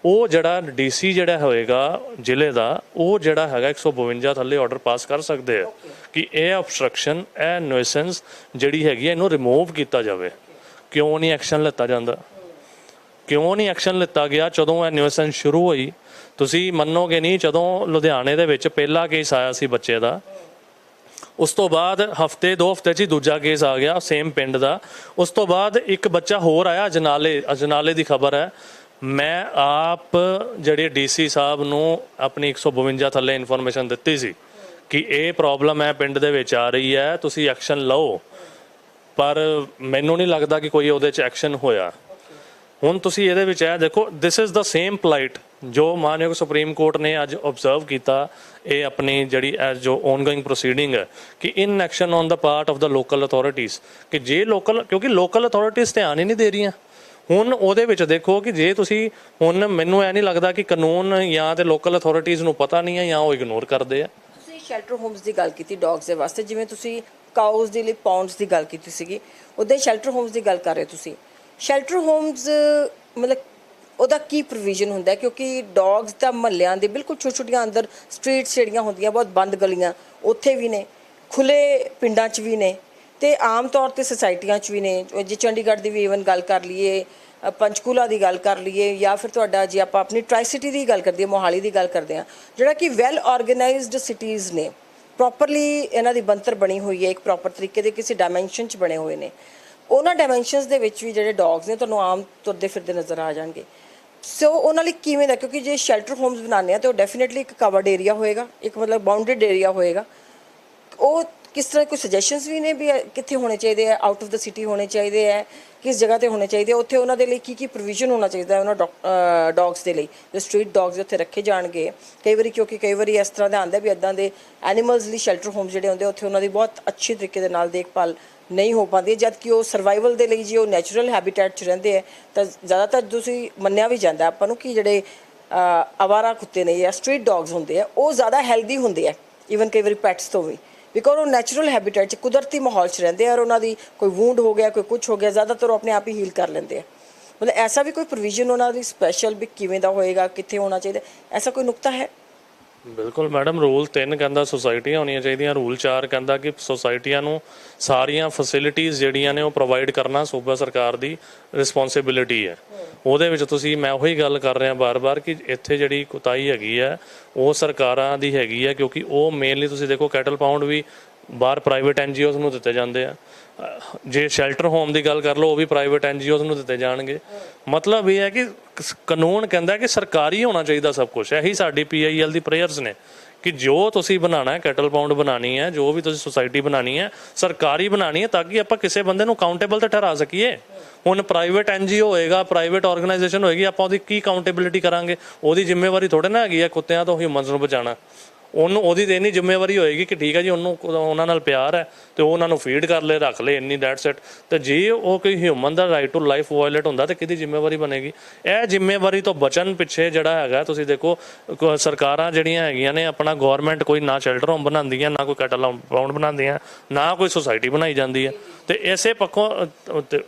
ਉਹ ਜਿਹੜਾ ਡੀਸੀ ਜਿਹੜਾ ਹੋਏਗਾ ਜ਼ਿਲ੍ਹੇ ਦਾ, ਉਹ ਜਿਹੜਾ ਹੈਗਾ 152 ਥੱਲੇ ਆਰਡਰ ਪਾਸ ਕਰ ਸਕਦੇ ਆ ਕਿ ਇਹ ਅਬਸਟ੍ਰਕਸ਼ਨ ਇਹ ਨਿਊਸੈਂਸ ਜਿਹੜੀ ਹੈਗੀ ਇਹਨੂੰ ਰਿਮੂਵ ਕੀਤਾ ਜਾਵੇ। ਕਿਉਂ ਨਹੀਂ ਐਕਸ਼ਨ ਲਿੱਤਾ ਜਾਂਦਾ? ਕਿਉਂ ਨਹੀਂ ਐਕਸ਼ਨ ਲਿੱਤਾ ਗਿਆ? ਜਦੋਂ ਇਹ ਨਿਊਸੈਂਸ ਸ਼ੁਰੂ ਹੋਈ, ਤੁਸੀਂ ਮੰਨੋਗੇ ਨਹੀਂ, ਜਦੋਂ ਲੁਧਿਆਣੇ ਦੇ ਵਿੱਚ ਪਹਿਲਾ ਕੇਸ ਆਇਆ ਸੀ ਬੱਚੇ ਦਾ, ਉਸ ਤੋਂ ਬਾਅਦ ਹਫ਼ਤੇ, ਦੋ ਹਫ਼ਤੇ 'ਚ ਹੀ ਦੂਜਾ ਕੇਸ ਆ ਗਿਆ ਸੇਮ ਪਿੰਡ ਦਾ। ਉਸ ਤੋਂ ਬਾਅਦ ਇੱਕ ਬੱਚਾ ਹੋਰ ਆਇਆ, ਅਜਨਾਲੇ ਅਜਨਾਲੇ ਦੀ ਖਬਰ ਹੈ। ਮੈਂ ਆਪ ਜਿਹੜੇ ਡੀਸੀ ਸਾਹਿਬ ਨੂੰ ਆਪਣੀ 152 ਥੱਲੇ ਇਨਫੋਰਮੇਸ਼ਨ ਦਿੱਤੀ ਸੀ ਕਿ ਇਹ ਪ੍ਰੋਬਲਮ ਹੈ, ਪਿੰਡ ਦੇ ਵਿੱਚ ਆ ਰਹੀ ਹੈ, ਤੁਸੀਂ ਐਕਸ਼ਨ ਲਓ। ਪਰ ਮੈਨੂੰ ਨਹੀਂ ਲੱਗਦਾ ਕਿ ਕੋਈ ਉਹਦੇ 'ਚ ਐਕਸ਼ਨ ਹੋਇਆ। ਹੁਣ ਤੁਸੀਂ ਇਹਦੇ ਵਿੱਚ ਇਹ ਦੇਖੋ this is the same plight ਜੋ ਮਾਨਯੋਗ ਸੁਪਰੀਮ ਕੋਰਟ ਨੇ ਅੱਜ ਆਬਜ਼ਰਵ ਕੀਤਾ। ਇਹ ਆਪਣੀ ਜਿਹੜੀ ਜੋ ਔਨਗੋਇੰਗ ਪ੍ਰੋਸੀਡਿੰਗ ਹੈ ਕਿ inaction on the part of the local authorities ਕਿ ਜੇ ਲੋਕਲ ਕਿਉਂਕਿ ਲੋਕਲ ਅਥਾਰਟੀਜ਼ ਧਿਆਨ ਹੀ ਨਹੀਂ ਦੇ ਰਹੀਆਂ। ਹੁਣ ਉਹਦੇ ਵਿੱਚ ਦੇਖੋ ਕਿ ਜੇ ਤੁਸੀਂ ਹੁਣ ਮੈਨੂੰ ਇਹ ਨਹੀਂ ਲੱਗਦਾ ਕਿ ਕਾਨੂੰਨ ਜਾਂ ਤੇ ਲੋਕਲ ਅਥਾਰਟੀਜ਼ ਨੂੰ ਪਤਾ ਨਹੀਂ ਹੈ ਜਾਂ ਉਹ ਇਗਨੋਰ ਕਰਦੇ ਆ। ਤੁਸੀਂ ਸ਼ੈਲਟਰ ਹੋਮਸ ਦੀ ਗੱਲ ਕੀਤੀ ਡੌਗਸ ਦੇ ਵਾਸਤੇ, ਜਿਵੇਂ ਤੁਸੀਂ ਕਾਊਸ ਦੇ ਲਈ ਪੌਂਡਸ ਦੀ ਗੱਲ ਕੀਤੀ ਸੀਗੀ ਉਦੋਂ ਸ਼ੈਲਟਰ ਹੋਮਸ ਦੀ ਗੱਲ ਕਰ ਰਹੇ ਤੁਸੀਂ। ਸ਼ੈਲਟਰ ਹੋਮਸ ਮਤਲਬ ਉਹਦਾ ਕੀ ਪ੍ਰੋਵੀਜ਼ਨ ਹੁੰਦਾ ਕਿਉਂਕਿ ਡੌਗਸ ਦਾ ਮਹੱਲਿਆਂ ਦੇ ਬਿਲਕੁਲ ਛੋਟੀਆਂ ਛੋਟੀਆਂ ਅੰਦਰ ਸਟਰੀਟਸ ਜਿਹੜੀਆਂ ਹੁੰਦੀਆਂ, ਬਹੁਤ ਬੰਦ ਗਲੀਆਂ, ਉੱਥੇ ਵੀ ਨੇ ਖੁੱਲੇ ਪਿੰਡਾਂ 'ਚ ਵੀ ਨੇ ਤੇ ਆਮ ਤੌਰ ਤੇ ਸੁਸਾਇਟੀਆਂ 'ਚ ਵੀ ਨੇ। ਜੇ ਚੰਡੀਗੜ੍ਹ ਦੀ ਵੀ ਇਵਨ ਗੱਲ ਕਰ ਲਈਏ ਪੰਚਕੂਲਾ ਦੀ ਗੱਲ ਕਰ ਲਈਏ ਜਾਂ ਫਿਰ ਤੁਹਾਡਾ ਜੇ ਆਪਾਂ ਆਪਣੀ ਟ੍ਰਾਈ ਸਿਟੀ ਦੀ ਗੱਲ ਕਰਦੇ ਹਾਂ, ਮੋਹਾਲੀ ਦੀ ਗੱਲ ਕਰਦੇ ਹਾਂ, ਜਿਹੜਾ ਕਿ ਵੈਲ ਆਰਗੇਨਾਈਜ਼ਡ ਸਿਟੀਜ਼ ਨੇ ਪ੍ਰੋਪਰਲੀ ਇਹਨਾਂ ਦੀ ਬੰਤਰ ਬਣੀ ਹੋਈ ਹੈ, ਇੱਕ ਪ੍ਰੋਪਰ ਤਰੀਕੇ ਦੇ ਕਿਸੇ ਡਾਈਮੈਂਸ਼ਨ 'ਚ ਬਣੇ ਹੋਏ ਨੇ। ਉਹਨਾਂ ਡਾਈਮੈਂਸ਼ਨਸ ਦੇ ਵਿੱਚ ਵੀ ਜਿਹੜੇ ਡੌਗਸ ਨੇ, ਤੁਹਾਨੂੰ ਆਮ ਤੁਰਦੇ ਫਿਰਦੇ ਨਜ਼ਰ ਆ ਜਾਣਗੇ। ਸੋ ਉਹਨਾਂ ਲਈ ਕਿਵੇਂ ਦਾ? ਕਿਉਂਕਿ ਜੇ ਸ਼ੈਲਟਰ ਹੋਮਸ ਬਣਾਉਂਦੇ ਆ, ਤੇ ਉਹ ਡੈਫੀਨਿਟਲੀ ਇੱਕ ਕਵਰਡ ਏਰੀਆ ਹੋਏਗਾ, ਇੱਕ ਮਤਲਬ ਬਾਉਂਡਡ ਏਰੀਆ ਹੋਏਗਾ। ਉਹ ਕਿਸ ਤਰ੍ਹਾਂ, ਕੋਈ ਸੁਜੈਸ਼ਨਸ ਵੀ ਨੇ ਵੀ ਕਿੱਥੇ ਹੋਣੇ ਚਾਹੀਦੇ ਆ? ਆਊਟ ਆਫ ਦਾ ਸਿਟੀ ਹੋਣੇ ਚਾਹੀਦੇ ਆ? ਕਿਸ ਜਗ੍ਹਾ ਤੇ ਹੋਣੇ ਚਾਹੀਦੇ ਆ? ਉੱਥੇ ਉਹਨਾਂ ਦੇ ਲਈ ਕੀ ਕੀ ਪ੍ਰੋਵੀਜ਼ਨ ਹੋਣਾ ਚਾਹੀਦਾ ਹੈ ਉਹਨਾਂ ਡੌਗਸ ਦੇ ਲਈ? ਜੋ ਸਟਰੀਟ ਡੌਗਸ ਉੱਥੇ ਰੱਖੇ ਜਾਣਗੇ। ਕਈ ਵਾਰੀ ਕਿਉਂਕਿ ਕਈ ਵਾਰੀ ਇਸ ਤਰ੍ਹਾਂ ਦਾ ਆਂਦਾ ਵੀ ਇਦਾਂ ਦੇ ਐਨੀਮਲਸ ਲਈ ਸ਼ੈਲਟਰ ਹੋਮ ਜਿਹੜੇ ਹੁੰਦੇ ਉੱਥੇ ਉਹਨਾਂ ਦੀ ਬਹੁਤ ਅੱਛੇ ਤਰੀਕੇ ਦੇ ਨਾਲ ਦੇਖਭਾਲ ਨਹੀਂ ਹੋ ਪਾਉਂਦੀ ਜਦ ਕਿ ਉਹ ਸਰਵਾਈਵਲ ਦੇ ਲਈ ਜੇ ਉਹ ਨੈਚੁਰਲ ਹੈਬਿਟੈਟ 'ਚ ਰਹਿੰਦੇ ਆ ਤਾਂ ਜ਼ਿਆਦਾਤਰ ਤੁਸੀਂ ਮੰਨਿਆ ਵੀ ਜਾਂਦਾ ਆਪਾਂ ਨੂੰ ਕਿ ਜਿਹੜੇ ਅਹ, ਅਵਾਰਾ ਕੁੱਤੇ ਨੇ ਜਾਂ ਸਟਰੀਟ ਡੌਗਸ ਹੁੰਦੇ ਆ ਉਹ ਜ਼ਿਆਦਾ ਹੈਲਦੀ ਹੁੰਦੇ ਆ ਈਵਨ ਕਈ ਵਾਰੀ ਪੈਟਸ ਤੋਂ ਵੀ। ਬਿਕੋਜ਼ ਉਹ ਨੈਚੁਰਲ ਹੈਬਿਟੈਟ 'ਚ ਕੁਦਰਤੀ ਮਾਹੌਲ 'ਚ ਰਹਿੰਦੇ ਆ ਔਰ ਉਹਨਾਂ ਦੀ ਕੋਈ ਵੂੰਡ ਹੋ ਗਿਆ ਕੋਈ ਕੁਝ ਹੋ ਗਿਆ ਜ਼ਿਆਦਾਤਰ ਉਹ ਆਪਣੇ ਆਪ ਹੀ ਹੀਲ ਕਰ ਲੈਂਦੇ ਆ ਮਤਲਬ ਐਸਾ ਵੀ ਕੋਈ ਪ੍ਰੋਵੀਜ਼ਨ ਉਹਨਾਂ ਦੀ ਸਪੈਸ਼ਲ ਵੀ ਕਿਵੇਂ ਦਾ ਹੋਏਗਾ ਕਿੱਥੇ ਹੋਣਾ ਚਾਹੀਦਾ ਐਸਾ ਕੋਈ ਨੁਕਤਾ ਹੈ? ਬਿਲਕੁਲ ਮੈਡਮ, ਰੂਲ 3 ਕਹਿੰਦਾ ਸੁਸਾਇਟੀਆਂ ਹੋਣੀਆਂ ਚਾਹੀਦੀਆਂ, ਰੂਲ 4 ਕਹਿੰਦਾ ਕਿ ਸੁਸਾਇਟੀਆਂ ਨੂੰ ਸਾਰੀਆਂ ਫੈਸਿਲਿਟੀਆਂ ਜਿਹੜੀਆਂ ਨੇ ਉਹ ਪ੍ਰੋਵਾਈਡ ਕਰਨਾ ਸੂਬਾ ਸਰਕਾਰ ਦੀ ਰਿਸਪੌਂਸਿਬਿਲਿਟੀ ਹੈ। ਉਹਦੇ ਵਿੱਚ ਤੁਸੀਂ, ਮੈਂ ਉਹੀ ਗੱਲ ਕਰ ਰਿਹਾ ਬਾਰ-ਬਾਰ ਕਿ ਇੱਥੇ ਜਿਹੜੀ ਕੁਤਾਈ ਹੈਗੀ ਹੈ, ਉਹ ਸਰਕਾਰਾਂ ਦੀ ਹੈਗੀ ਹੈ ਕਿਉਂਕਿ ਉਹ ਮੇਨਲੀ ਤੁਸੀਂ ਦੇਖੋ ਕੈਟਲ ਪਾਊਂਡ ਵੀ ਬਾਹਰ ਪ੍ਰਾਈਵੇਟ ਐਨਜੀਓਜ਼ ਨੂੰ ਦਿੱਤੇ ਜਾਂਦੇ ਆ। ਜੇ ਸ਼ੈਲਟਰ ਹੋਮ ਦੀ ਗੱਲ ਕਰ ਲਓ, ਉਹ ਵੀ ਪ੍ਰਾਈਵੇਟ ਐਨਜੀਓਜ਼ ਨੂੰ ਦਿੱਤੇ ਜਾਣਗੇ। ਮਤਲਬ ਇਹ ਹੈ ਕਿ ਕਾਨੂੰਨ ਕਹਿੰਦਾ ਕਿ ਸਰਕਾਰੀ ਹੋਣਾ ਚਾਹੀਦਾ ਸਭ ਕੁਝ ਇਹੀ ਸਾਡੀ ਪੀਆਈਐਲ ਦੀ ਪ੍ਰੇਅਰਸ ਨੇ ਕਿ ਜੋ ਤੁਸੀਂ ਬਣਾਉਣਾ ਹੈ ਕੈਟਲ ਪਾਉਂਡ ਬਣਾਣੀ ਹੈ, ਜੋ ਵੀ ਤੁਸੀਂ ਸੁਸਾਇਟੀ ਬਣਾਣੀ ਹੈ, ਸਰਕਾਰੀ ਬਣਾਣੀ ਹੈ, ਤਾਂ ਕਿ ਆਪਾਂ ਕਿਸੇ ਬੰਦੇ ਨੂੰ ਕਾਊਂਟੇਬਲ ਤੇ ਠਹਿਰਾ ਸਕੀਏ। ਹੁਣ ਪ੍ਰਾਈਵੇਟ ਐਨਜੀਓ ਹੋਏਗਾ ਪ੍ਰਾਈਵੇਟ ਆਰਗੇਨਾਈਜੇਸ਼ਨ ਹੋਏਗੀ, ਆਪਾਂ ਉਹਦੀ ਕੀ ਕਾਊਂਟੇਬਿਲਿਟੀ ਕਰਾਂਗੇ? ਉਹਦੀ ਜ਼ਿੰਮੇਵਾਰੀ ਥੋੜੇ ਨਾ ਹੈਗੀ ਆ ਕੁੱਤਿਆਂ ਤੋਂ ਹਿਊਮਨਸ ਨੂੰ ਬਚਾਉਣਾ। ਉਹਨੂੰ ਉਹਦੀ ਤੇ ਇੰਨੀ ਜ਼ਿੰਮੇਵਾਰੀ ਹੋਏਗੀ ਕਿ ਠੀਕ ਹੈ ਜੀ ਉਹਨੂੰ ਉਹਨਾਂ ਨਾਲ ਪਿਆਰ ਹੈ ਤੇ ਉਹ ਉਹਨਾਂ ਨੂੰ ਫੀਡ ਕਰ ਲੈ ਰੱਖ ਲੈ ਇੰਨੀ ਦੈਟਸ ਇਟ ਤੇ ਜੇ ਉਹ ਕੋਈ ਹਿਊਮਨ ਦਾ ਰਾਈਟ ਟੂ ਲਾਈਫ ਵਾਇਲੇਟ ਹੁੰਦਾ ਤੇ ਕਿਹਦੀ ਜ਼ਿੰਮੇਵਾਰੀ ਬਣੇਗੀ? ਇਹ ਜ਼ਿੰਮੇਵਾਰੀ ਤੋਂ ਬਚਣ ਪਿੱਛੇ ਜਿਹੜਾ ਹੈਗਾ ਤੁਸੀਂ ਦੇਖੋ ਸਰਕਾਰਾਂ ਜਿਹੜੀਆਂ ਹੈਗੀਆਂ ਨੇ ਆਪਣਾ ਗਵਰਨਮੈਂਟ ਕੋਈ ਨਾ ਸ਼ੈਲਟਰ ਹੋਮ ਬਣਾਉਂਦੀਆਂ ਨਾ ਕੋਈ ਕੈਟਲ ਪਾਊਂਡ ਬਣਾਉਂਦੀਆਂ ਨਾ ਕੋਈ ਸੁਸਾਇਟੀ ਬਣਾਈ ਜਾਂਦੀ ਹੈ। ਤੇ ਇਸੇ ਪੱਖੋਂ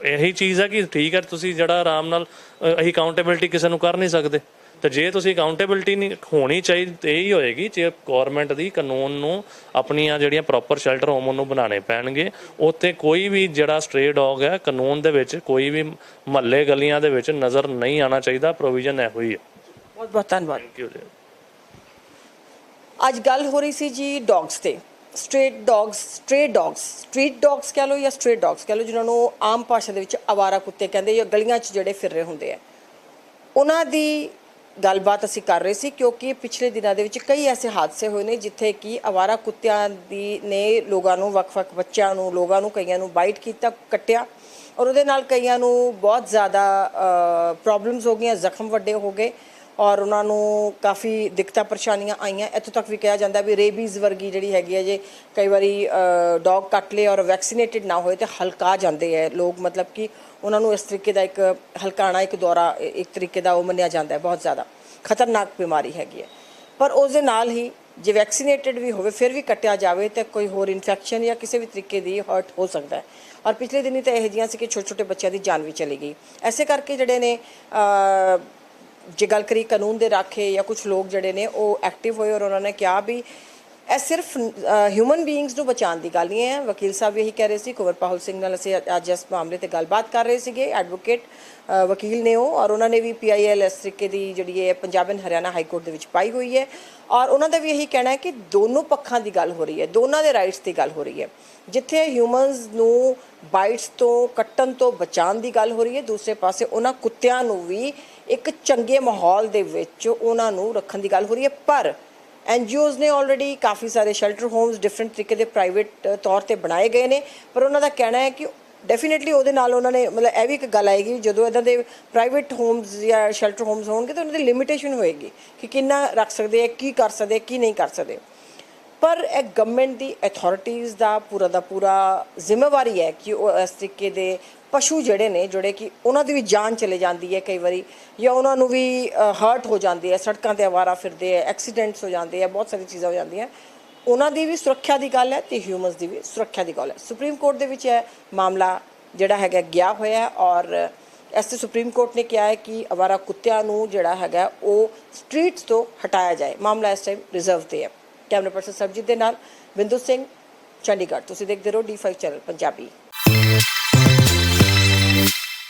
ਇਹੀ ਚੀਜ਼ ਹੈ ਕਿ ਠੀਕ ਹੈ ਤੁਸੀਂ ਜਿਹੜਾ ਆਰਾਮ ਨਾਲ ਅ, ਅਸੀਂ ਕਾਊਂਟੇਬਿਲਟੀ ਕਿਸੇ ਨੂੰ ਕਰ ਨਹੀਂ ਸਕਦੇ। ਤੇ ਜੇ ਤੁਸੀਂ ਅਕਾਊਂਟੇਬਿਲਟੀ ਨਹੀਂ ਹੋਣੀ ਚਾਹੀਦੀ ਤੇ ਇਹੀ ਹੋਏਗੀ ਜੇ ਗਵਰਨਮੈਂਟ ਦੀ ਕਾਨੂੰਨ ਨੂੰ ਆਪਣੀਆਂ ਜਿਹੜੀਆਂ ਪ੍ਰੋਪਰ ਸ਼ੈਲਟਰ ਹੋਮ ਉਹਨੂੰ ਬਣਾਉਣੇ ਪੈਣਗੇ ਉੱਥੇ ਕੋਈ ਵੀ ਜਿਹੜਾ ਸਟ੍ਰੇ ਡੌਗ ਹੈ ਕਾਨੂੰਨ ਦੇ ਵਿੱਚ ਕੋਈ ਵੀ ਮਹੱਲੇ ਗਲੀਆਂ ਦੇ ਵਿੱਚ ਨਜ਼ਰ ਨਹੀਂ ਆਣਾ ਚਾਹੀਦਾ ਪ੍ਰੋਵੀਜ਼ਨ ਇਹੋ ਹੀ ਹੈ। ਬਹੁਤ ਬਹੁਤ ਧੰਨਵਾਦ। ਥੈਂਕ ਯੂ ਜੀ। ਅੱਜ ਗੱਲ ਹੋ ਰਹੀ ਸੀ ਜੀ ਡੌਗਸ ਤੇ। Straight dogs stray dogs street dogs ਕਹ ਲਓ ਜਾਂ ਸਟ੍ਰੇ ਡੌਗਸ ਕਹ ਲਓ ਜਿਨ੍ਹਾਂ ਨੂੰ ਆਮ ਭਾਸ਼ਾ ਦੇ ਵਿੱਚ ਆਵਾਰਾ ਕੁੱਤੇ ਕਹਿੰਦੇ ਜਾਂ ਗਲੀਆਂ 'ਚ ਜਿਹੜੇ ਫਿਰ ਰਹੇ ਹੁੰਦੇ ਆ। ਉਹਨਾਂ ਦੀ ਗੱਲਬਾਤ ਅਸੀਂ ਕਰ ਰਹੇ ਸੀ, ਕਿਉਂਕਿ ਪਿਛਲੇ ਦਿਨਾਂ ਦੇ ਵਿੱਚ ਕਈ ਐਸੇ ਹਾਦਸੇ ਹੋਏ ਨੇ, ਜਿੱਥੇ ਕਿ ਅਵਾਰਾ ਕੁੱਤਿਆਂ ਦੀ ਨੇ ਲੋਕਾਂ ਨੂੰ, ਵੱਖ-ਵੱਖ ਬੱਚਿਆਂ ਨੂੰ, ਲੋਕਾਂ ਨੂੰ, ਕਈਆਂ ਨੂੰ ਬਾਈਟ ਕੀਤਾ, ਕੱਟਿਆ ਔਰ ਉਹਦੇ ਨਾਲ ਕਈਆਂ ਨੂੰ ਬਹੁਤ ਜ਼ਿਆਦਾ ਪ੍ਰੋਬਲਮਸ ਹੋ ਗਈਆਂ, ਜ਼ਖਮ ਵੱਡੇ ਹੋ ਗਏ। ਔਰ ਉਹਨਾਂ ਨੂੰ ਕਾਫੀ ਦਿੱਕਤਾਂ ਪਰੇਸ਼ਾਨੀਆਂ ਆਈਆਂ। ਇੱਥੋਂ ਤੱਕ ਵੀ ਕਿਹਾ ਜਾਂਦਾ ਵੀ ਰੇਬੀਜ਼ ਵਰਗੀ ਜਿਹੜੀ ਹੈਗੀ ਹੈ ਜੇ ਕਈ ਵਾਰੀ ਡੌਗ ਕੱਟ ਲਏ ਔਰ ਵੈਕਸੀਨੇਟਿਡ ਨਾ ਹੋਏ ਤੇ ਹਲਕਾ ਜਾਂਦੇ ਹੈ ਲੋਕ ਮਤਲਬ ਕਿ ਉਹਨਾਂ ਨੂੰ ਇਸ ਤਰੀਕੇ ਦਾ ਇੱਕ ਹਲਕਾਣਾ ਇੱਕ ਦੌਰਾ ਇੱਕ ਤਰੀਕੇ ਦਾ ਉਹ ਮੰਨਿਆ ਜਾਂਦਾ ਹੈ ਬਹੁਤ ਜ਼ਿਆਦਾ। ਖਤਰਨਾਕ ਬਿਮਾਰੀ ਹੈਗੀ ਹੈ। ਪਰ ਉਸ ਦੇ ਨਾਲ ਹੀ ਜੇ ਵੈਕਸੀਨੇਟਿਡ ਵੀ ਹੋਵੇ, ਫਿਰ ਵੀ ਕੱਟਿਆ ਜਾਵੇ ਤਾਂ ਕੋਈ ਹੋਰ ਇਨਫੈਕਸ਼ਨ ਜਾਂ ਕਿਸੇ ਵੀ ਤਰੀਕੇ ਦੀ ਹਰਟ ਹੋ ਸਕਦਾ ਹੈ। ਔਰ ਪਿਛਲੇ ਦਿਨੀ ਤਾਂ ਇਹ ਜਿਹੀਆਂ ਸੀ ਕਿ ਛੋਟੇ ਛੋਟੇ ਬੱਚਿਆਂ ਦੀ ਜਾਨ ਵੀ ਚਲੀ ਗਈ। ਐਸੇ ਕਰਕੇ ਜਿਹੜੇ ਨੇ ਜੇ ਗੱਲ ਕਰੀ ਕਾਨੂੰਨ ਦੇ ਰਾਖੇ ਜਾਂ ਕੁਝ ਲੋਕ ਜਿਹੜੇ ਨੇ ਉਹ ਐਕਟਿਵ ਹੋਏ ਔਰ ਉਹਨਾਂ ਨੇ ਕਿਹਾ ਵੀ ਇਹ ਸਿਰਫ ਹਿਊਮਨ ਬੀਇੰਗਸ ਨੂੰ ਬਚਾਉਣ ਦੀ ਗੱਲ ਨਹੀਂ ਹੈ। ਵਕੀਲ ਸਾਹਿਬ ਵੀ ਇਹੀ ਕਹਿ ਰਹੇ ਸੀ ਕੁਵਰ ਸਿੰਘ ਨਾਲ ਅਸੀਂ ਅੱਜ ਇਸ ਮਾਮਲੇ ਤੇ ਗੱਲਬਾਤ ਕਰ ਰਹੇ ਸੀਗੇ। ਐਡਵੋਕੇਟ ਵਕੀਲ ਨੇ ਉਹ ਔਰ ਉਹਨਾਂ ਨੇ ਵੀ ਪੀਆਈਐਲ ਇਸ ਤਰੀਕੇ ਦੀ ਜਿਹੜੀ ਹੈ Punjab and Haryana high court ਦੇ ਵਿੱਚ ਪਾਈ ਹੋਈ ਹੈ। ਔਰ ਉਹਨਾਂ ਦਾ ਵੀ ਇਹੀ ਕਹਿਣਾ ਹੈ ਕਿ ਦੋਨੋਂ ਪੱਖਾਂ ਦੀ ਗੱਲ ਹੋ ਰਹੀ ਹੈ, ਦੋਨਾਂ ਦੇ ਰਾਈਟਸ ਦੀ ਗੱਲ ਹੋ ਰਹੀ ਹੈ। ਜਿੱਥੇ ਹਿਊਮਨਸ ਨੂੰ ਬਾਈਟਸ ਤੋਂ, ਕੱਟਣ ਤੋਂ ਬਚਾਉਣ ਦੀ ਗੱਲ ਹੋ ਰਹੀ ਹੈ, ਦੂਸਰੇ ਪਾਸੇ ਉਹਨਾਂ ਕੁੱਤਿਆਂ ਨੂੰ ਵੀ ਇੱਕ ਚੰਗੇ ਮਾਹੌਲ ਦੇ ਵਿੱਚ ਉਹਨਾਂ ਨੂੰ ਰੱਖਣ ਦੀ ਗੱਲ ਹੋ ਰਹੀ ਹੈ। ਪਰ ਐਨਜੀਓਜ਼ ਨੇ ਆਲਰੇਡੀ ਕਾਫੀ ਸਾਰੇ ਸ਼ੈਲਟਰ ਹੋਮਸ ਡਿਫਰੈਂਟ ਤਰੀਕੇ ਦੇ ਪ੍ਰਾਈਵੇਟ ਤੌਰ ਤੇ ਬਣਾਏ ਗਏ ਨੇ। ਪਰ ਉਹਨਾਂ ਦਾ ਕਹਿਣਾ ਹੈ ਕਿ ਡੈਫੀਨਿਟਲੀ ਉਹਦੇ ਨਾਲ ਉਹਨਾਂ ਨੇ, ਮਤਲਬ ਇਹ ਵੀ ਇੱਕ ਗੱਲ ਆਏਗੀ, ਜਦੋਂ ਇਦਾਂ ਦੇ ਪ੍ਰਾਈਵੇਟ ਹੋਮਸ ਜਾਂ ਸ਼ੈਲਟਰ ਹੋਮਸ ਹੋਣਗੇ ਤਾਂ ਉਹਨਾਂ ਦੀ ਲਿਮਿਟੇਸ਼ਨ ਹੋਏਗੀ ਕਿ ਕਿੰਨਾ ਰੱਖ ਸਕਦੇ ਆ, ਕੀ ਕਰ ਸਕਦੇ ਕੀ ਨਹੀਂ ਕਰ ਸਕਦੇ। ਪਰ ਇਹ ਗਵਰਨਮੈਂਟ ਦੀ ਅਥਾਰਟੀਆਂ ਦਾ ਪੂਰਾ ਦਾ ਪੂਰਾ ਜ਼ਿੰਮੇਵਾਰੀ ਹੈ ਕਿ ਉਹ ਇਸ ਤਰੀਕੇ ਦੇ ਪਸ਼ੂ ਜਿਹੜੇ ਨੇ, ਜਿਹੜੇ ਕਿ ਉਹਨਾਂ ਦੀ ਵੀ ਜਾਨ ਚਲੇ ਜਾਂਦੀ ਹੈ ਕਈ ਵਾਰੀ, ਜਾਂ ਉਹਨਾਂ ਨੂੰ ਵੀ ਹਰਟ ਹੋ ਜਾਂਦੀ ਹੈ, ਸੜਕਾਂ ਤੇ ਆਵਾਰਾ ਫਿਰਦੇ ਆ ਐਕਸੀਡੈਂਟਸ ਹੋ ਜਾਂਦੇ ਆ ਬਹੁਤ ਸਾਰੀ ਚੀਜ਼ਾਂ ਹੋ ਜਾਂਦੀਆਂ ਉਹਨਾਂ ਦੀ ਵੀ ਸੁਰੱਖਿਆ ਦੀ ਗੱਲ ਹੈ ਤੇ ਹਿਊਮਨਸ ਦੀ ਵੀ ਸੁਰੱਖਿਆ ਦੀ ਗੱਲ ਹੈ। ਸੁਪਰੀਮ ਕੋਰਟ ਦੇ ਵਿੱਚ ਇਹ ਮਾਮਲਾ ਜਿਹੜਾ ਹੈਗਾ ਗਿਆ ਹੋਇਆ ਔਰ ਇਸ ਤੇ ਸੁਪਰੀਮ ਕੋਰਟ ਨੇ ਕਿਹਾ ਹੈ ਕਿ ਅਵਾਰਾ ਕੁੱਤਿਆਂ ਨੂੰ ਜਿਹੜਾ ਹੈਗਾ ਉਹ ਸਟਰੀਟਸ ਤੋਂ ਹਟਾਇਆ ਜਾਏ। ਮਾਮਲਾ ਇਸ ਟਾਈਮ ਰਿਜ਼ਰਵ ਤੇ ਹੈ। ਕੈਮਰਾ ਪਰਸਨ ਸਰਬਜੀਤ ਦੇ ਨਾਲ ਬਿੰਦੂ ਸਿੰਘ, ਚੰਡੀਗੜ੍ਹ। ਤੁਸੀਂ ਦੇਖਦੇ ਰਹੋ D5 ਚੈਨਲ ਪੰਜਾਬੀ।